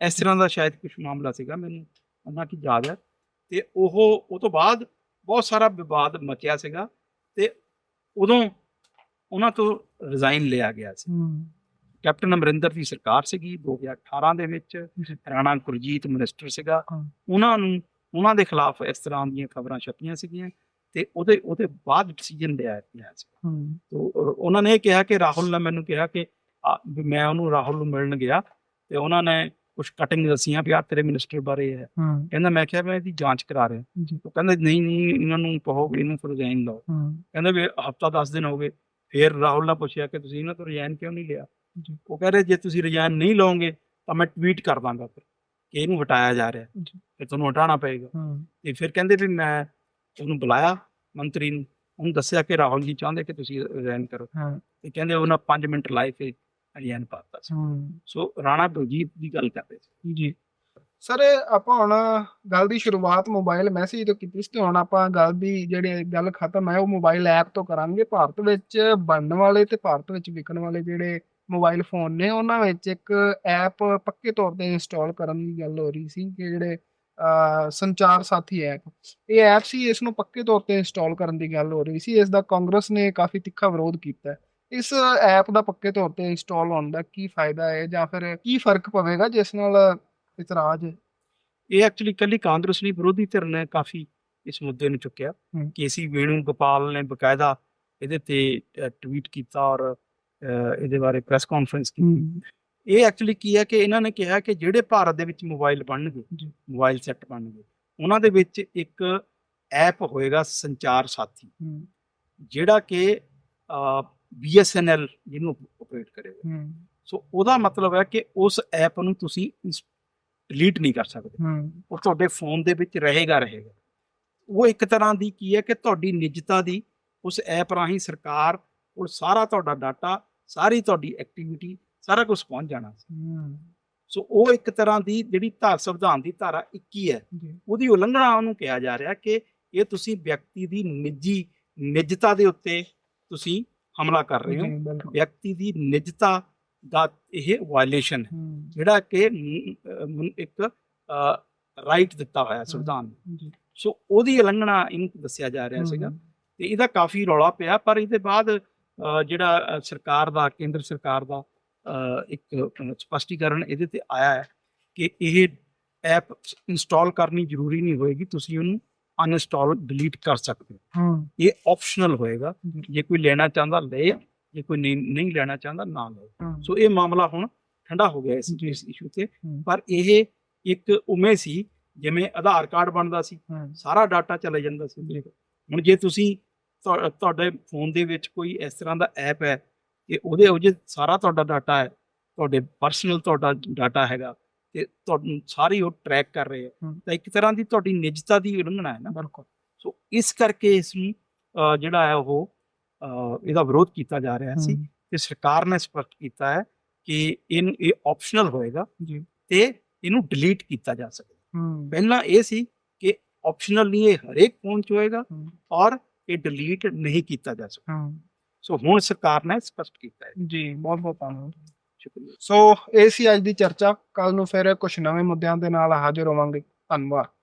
ਇਸ ਤਰ੍ਹਾਂ ਦਾ ਸ਼ਾਇਦ ਕੁਝ ਮਾਮਲਾ ਸੀਗਾ, ਮੈਨੂੰ ਉਹਨਾਂ ਕੀ ਯਾਦ ਹੈ। ਤੇ ਉਹ ਉਹ ਤੋਂ ਬਾਅਦ ਬਹੁਤ ਸਾਰਾ ਵਿਵਾਦ ਮਚਿਆ ਸੀਗਾ ਤੇ ਉਦੋਂ ਉਹਨਾਂ ਤੋਂ ਰਿਜ਼ਾਈਨ ਲਿਆ ਗਿਆ ਸੀ। ਕੈਪਟਨ ਅਮਰਿੰਦਰ ਦੀ ਸਰਕਾਰ ਸੀਗੀ 2018 ਦੇ ਵਿੱਚ ਰਾਣਾ ਗੁਰਜੀਤ ਮਿਨਿਸਟਰ ਸੀਗਾ। ਉਹਨਾਂ ਨੂੰ ਉਹਨਾਂ ਦੇ ਖਿਲਾਫ ਇਸ ਤਰ੍ਹਾਂ ਦੀਆਂ ਖਬਰਾਂ ਛਪੀਆਂ ਸੀਗੀਆਂ ਤੇ ਉਹਦੇ ਉਹਦੇ ਬਾਅਦ ਡਿਸੀਜਨ ਲਿਆ ਗਿਆ ਸੀ। ਤੋ ਉਹਨਾਂ ਨੇ ਇਹ ਕਿਹਾ ਕਿ ਰਾਹੁਲ ਨੇ ਮੈਨੂੰ ਕਿਹਾ ਕਿ ਮੈਂ ਉਹਨੂੰ ਰਾਹੁਲ ਨੂੰ ਮਿਲਣ ਗਿਆ ਤੇ ਉਹਨਾਂ ਨੇ ਕੁਝ ਕਟਿੰਗ ਦੱਸੀਆਂ ਵੀ ਆ ਤੇਰੇ ਮਿਨਿਸਟਰ ਬਾਰੇ ਹੈ। ਕਹਿੰਦਾ ਮੈਂ ਕਿਹਾ ਮੈਂ ਇਹਦੀ ਜਾਂਚ ਕਰਾ ਰਿਹਾ। ਉਹ ਕਹਿੰਦਾ ਨਹੀਂ ਨਹੀਂ ਇਹਨਾਂ ਨੂੰ ਕਹੋ ਵੀ ਇਹਨੂੰ ਰਿਜ਼ਾਈਨ ਲਓ। ਕਹਿੰਦਾ ਵੀ ਹਫਤਾ 10 ਦਿਨ ਹੋ ਗਏ। ਫਿਰ ਰਾਹੁਲ ਨੇ ਪੁੱਛਿਆ ਕਿ ਤੁਸੀਂ ਇਹਨਾਂ ਤੋਂ ਰਿਜ਼ਾਈਨ ਕਿਉਂ ਨਹੀਂ ਲਿਆ? ਜੀ। ਉਹ ਕਹ ਰਹੇ ਜੇ ਤੁਸੀਂ ਰਿਜ਼ਾਈਨ ਨਹੀਂ ਲਓਗੇ ਤਾਂ ਮੈਂ ਟਵੀਟ ਕਰ ਦਾਂਗਾ ਫਿਰ ਕਿ ਇਹਨੂੰ ਹਟਾਇਆ ਜਾ ਰਿਹਾ। ਜੀ। ਫਿਰ ਤੁਹਾਨੂੰ ਹਟਾਉਣਾ ਪਏਗਾ। ਤੇ ਫਿਰ ਕਹਿੰਦੇ ਵੀ ਮੈਂ ਉਹਨੂੰ ਬੁਲਾਇਆ ਮੰਤਰੀ ਨੂੰ। ਉਹਨੂੰ ਦੱਸਿਆ ਕਿ ਰਾਹੁਲ ਜੀ ਚਾਹੁੰਦੇ ਕਿ ਤੁਸੀਂ ਰਿਜ਼ਾਈਨ ਕਰੋ। ਤੇ ਕਹਿੰਦੇ ਉਹਨਾਂ 5 ਮਿੰਟ ਲਾਏ ਤੇ ਰਿਜ਼ਾਈਨ ਪਾਤਾ ਸੀ। ਸੋ ਰਾਣਾ ਬਲਜੀਤ ਦੀ ਗੱਲ ਕਰਦੇ ਸੀ। ਜੀ। ਸਰ ਆਪਾਂ ਹੁਣ ਗੱਲ ਦੀ ਸ਼ੁਰੂਆਤ ਮੋਬਾਈਲ ਮੈਸੇਜ ਤੋਂ ਕੀਤੀ ਸੀ ਤੇ ਹੁਣ ਆਪਾਂ ਗੱਲ ਦੀ ਜਿਹੜੀ ਗੱਲ ਖਤਮ ਹੈ ਉਹ ਮੋਬਾਈਲ ਐਪ ਤੋਂ ਕਰਾਂਗੇ। ਭਾਰਤ ਵਿੱਚ ਬਣਨ ਵਾਲੇ ਤੇ ਭਾਰਤ ਵਿੱਚ ਵਿਕਣ ਵਾਲੇ ਜਿਹੜੇ ਮੋਬਾਈਲ ਫੋਨ ਨੇ ਉਹਨਾਂ ਵਿੱਚ ਇੱਕ ਐਪ ਪੱਕੇ ਤੌਰ ਤੇ ਇੰਸਟਾਲ ਕਰਨ ਦੀ ਗੱਲ ਹੋ ਰਹੀ ਸੀ ਕਿ ਜਿਹੜੇ ਸੰਚਾਰ ਸਾਥੀ ਐਪ ਇਹ ਐਪ ਸੀ ਇਸ ਨੂੰ ਪੱਕੇ ਤੌਰ ਤੇ ਇੰਸਟਾਲ ਕਰਨ ਦੀ ਗੱਲ ਹੋ ਰਹੀ ਸੀ ਇਸ ਦਾ ਕਾਂਗਰਸ ਨੇ ਕਾਫੀ ਤਿੱਖਾ ਵਿਰੋਧ ਕੀਤਾ ਇਸ ਐਪ ਦਾ ਪੱਕੇ ਤੌਰ ਤੇ ਇੰਸਟਾਲ ਹੋਣ ਦਾ ਕੀ ਫਾਇਦਾ ਹੈ ਜਾਂ ਫਿਰ ਕੀ ਫ਼ਰਕ ਪਵੇਗਾ ਜਿਸ ਨਾਲ ਇਤਰਾਜ਼ ਇਹ ਐਕਚੁਅਲੀ ਕੱਲੀ ਕਾਂਗਰਸ ਨਹੀਂ ਵਿਰੋਧੀ ਧਿਰ ਨੇ ਕਾਫੀ ਇਸ ਮੁੱਦੇ ਨੂੰ ਚੁੱਕਿਆ। ਕੇਸੀ ਵੇਣੂ ਗੋਪਾਲ ਨੇ ਬਕਾਇਦਾ ਇਹਦੇ ਤੇ ਟਵੀਟ ਕੀਤਾ ਔਰ ਇਹਦੇ ਬਾਰੇ ਪ੍ਰੈਸ ਕਾਨਫਰੰਸ ਕੀਤੀ। ਇਹ ਐਕਚੁਅਲੀ ਕੀ ਹੈ ਕਿ ਇਹਨਾਂ ਨੇ ਕਿਹਾ ਕਿ ਜਿਹੜੇ ਭਾਰਤ ਦੇ ਵਿੱਚ ਮੋਬਾਈਲ ਬਣਨਗੇ। ਮੋਬਾਈਲ ਸੈੱਟ ਬਣਨਗੇ ਉਹਨਾਂ ਦੇ ਵਿੱਚ ਇੱਕ ਐਪ ਹੋਏਗਾ ਸੰਚਾਰ ਸਾਥੀ ਜਿਹੜਾ ਕਿ BSNL ਜਿਹਨੂੰ ਆਪਰੇਟ ਕਰੇਗਾ। ਸੋ ਉਹਦਾ ਮਤਲਬ ਹੈ ਕਿ ਉਸ ਐਪ ਨੂੰ ਤੁਸੀਂ ਡਿਲੀਟ ਨਹੀਂ ਕਰ ਸਕਦੇ। ਉਹ ਤੁਹਾਡੇ ਫੋਨ ਦੇ ਵਿੱਚ ਰਹੇਗਾ ਰਹੇਗਾ। ਉਹ ਇੱਕ ਤਰ੍ਹਾਂ ਦੀ ਕੀ ਹੈ ਕਿ ਤੁਹਾਡੀ ਨਿੱਜਤਾ ਦੀ ਉਸ ਐਪ ਰਾਹੀਂ ਸਰਕਾਰ ਕੋਲ ਸਾਰਾ ਤੁਹਾਡਾ ਡਾਟਾ ਸਾਰੀ ਤੁਹਾਡੀ ਐਕਟੀਵਿਟੀ ਸਾਰਾ ਕੁਝ ਪਹੁੰਚ ਜਾਣਾ ਸੋ। ਉਹ ਇੱਕ ਤਰ੍ਹਾਂ ਦੀ ਜਿਹੜੀ ਧਾਰ ਸੰਵਿਧਾਨ ਦੀ ਧਾਰਾ 21 ਹੈ ਉਹਦੀ ਉਲੰਘਣਾ ਉਹਨੂੰ ਕਿਹਾ ਜਾ ਰਿਹਾ ਕਿ ਇਹ ਤੁਸੀਂ ਵਿਅਕਤੀ ਦੀ ਨਿੱਜੀ ਨਿੱਜਤਾ ਦੇ ਉੱਤੇ ਤੁਸੀਂ ਹਮਲਾ ਕਰ ਰਹੇ ਹੋ। ਵਿਅਕਤੀ ਦੀ ਨਿੱਜਤਾ ਦਾ ਇਹ ਵਾਇਲੇਸ਼ਨ ਹੈ ਜਿਹੜਾ ਕਿ ਇੱਕ ਰਾਈਟ ਦਿੱਤਾ ਹੋਇਆ ਸੰਵਿਧਾਨ ਨੇ। ਸੋ ਉਹਦੀ ਉਲੰਘਣਾ ਇਹਨੂੰ ਦੱਸਿਆ ਜਾ ਰਿਹਾ ਸੀਗਾ ਤੇ ਇਹਦਾ ਕਾਫੀ ਰੌਲਾ ਪਿਆ ਪਰ ਇਹਦੇ ਬਾਅਦ ਜਿਹੜਾ ਸਰਕਾਰ ਦਾ ਕੇਂਦਰ ਸਰਕਾਰ ਦਾ ਇੱਕ ਸਪਸ਼ਟੀਕਰਨ ਇਹਦੇ ਤੇ ਆਇਆ ਹੈ ਕਿ ਇਹ ਐਪ ਇੰਸਟਾਲ ਕਰਨੀ ਜ਼ਰੂਰੀ ਨਹੀਂ ਹੋਏਗੀ ਤੁਸੀਂ ਉਹਨੂੰ ਅਨਇੰਸਟਾਲ ਡਿਲੀਟ ਕਰ ਸਕਦੇ ਹੋ। ਇਹ ਆਪਸ਼ਨਲ ਹੋਏਗਾ ਜੀ। ਕੋਈ ਲੈਣਾ ਚਾਹੁੰਦਾ ਲਏ ਜੇ ਕੋਈ ਨਹੀਂ ਲੈਣਾ ਚਾਹੁੰਦਾ ਨਾ ਲਏ ਸੋ ਇਹ ਮਾਮਲਾ ਹੁਣ ਠੰਡਾ ਹੋ ਗਿਆ ਇਸ। ਇਸ ਇਸ਼ੂ ਤੇ। ਪਰ ਇਹ ਇੱਕ ਉਮੇ ਸੀ ਜਿਵੇਂ ਆਧਾਰ ਕਾਰਡ ਬਣਦਾ ਸੀ ਸਾਰਾ ਡਾਟਾ ਚਲੇ ਜਾਂਦਾ ਸੀ। ਹੁਣ ਜੇ ਤੁਸੀਂ ਤੁਹਾਡੇ ਫੋਨ ਦੇ ਵਿੱਚ ਕੋਈ ਇਸ ਤਰ੍ਹਾਂ ਦਾ ਐਪ ਹੈ ਕਿ ਉਹਦੇ ਉਹ ਜੇ ਸਾਰਾ ਤੁਹਾਡਾ ਡਾਟਾ ਹੈ ਤੁਹਾਡੇ ਪਰਸਨਲ ਤੁਹਾਡਾ ਡਾਟਾ ਹੈਗਾ ਤੇ ਤੁਹਾਨੂੰ ਸਾਰੀ ਉਹ ਟਰੈਕ ਕਰ ਰਹੇ ਆ। ਹਮ। ਤਾਂ ਇੱਕ ਤਰ੍ਹਾਂ ਦੀ ਤੁਹਾਡੀ ਨਿੱਜਤਾ ਦੀ ਉਲੰਘਣਾ ਹੈ ਨਾ। ਬਿਲਕੁਲ। ਸੋ ਇਸ ਕਰਕੇ ਇਸ ਨੂੰ ਜਿਹੜਾ ਹੈ ਉਹ ਇਹਦਾ ਵਿਰੋਧ ਕੀਤਾ ਜਾ ਰਿਹਾ ਸੀ ਤੇ ਸਰਕਾਰ ਨੇ ਸਪਸ਼ਟ ਕੀਤਾ ਹੈ ਕਿ ਇਹਨੂੰ ਇਹ ਆਪਸ਼ਨਲ ਹੋਏਗਾ ਜੀ। ਤੇ ਇਹਨੂੰ ਡਿਲੀਟ ਕੀਤਾ ਜਾ ਸਕਦਾ। ਹੂੰ। ਪਹਿਲਾਂ ਇਹ ਸੀ ਕਿ ਆਪਸ਼ਨਲ ਨਹੀਂ ਇਹ ਹਰੇਕ ਫੋਨ 'ਚ ਹੋਏਗਾ ਹੂੰ। ਔਰ ਇਹ ਡਿਲੀਟ ਨਹੀਂ ਕੀਤਾ ਜਾ ਸਕਦਾ। ਹੂੰ। ਸੋ ਹੁਣ ਸਰਕਾਰ ਨੇ ਸਪਸ਼ਟ ਕੀਤਾ ਹੈ। ਜੀ ਬਹੁਤ ਬਹੁਤ ਧੰਨਵਾਦ। ਸ਼ੁਕਰੀਆ। ਸੋ ਇਹ ਸੀ ਅੱਜ ਦੀ ਚਰਚਾ। ਕੱਲ ਨੂੰ ਫਿਰ ਕੁਝ ਨਵੇਂ ਮੁੱਦਿਆਂ ਦੇ ਨਾਲ ਹਾਜ਼ਰ ਹੋਵਾਂਗੇ। ਧੰਨਵਾਦ।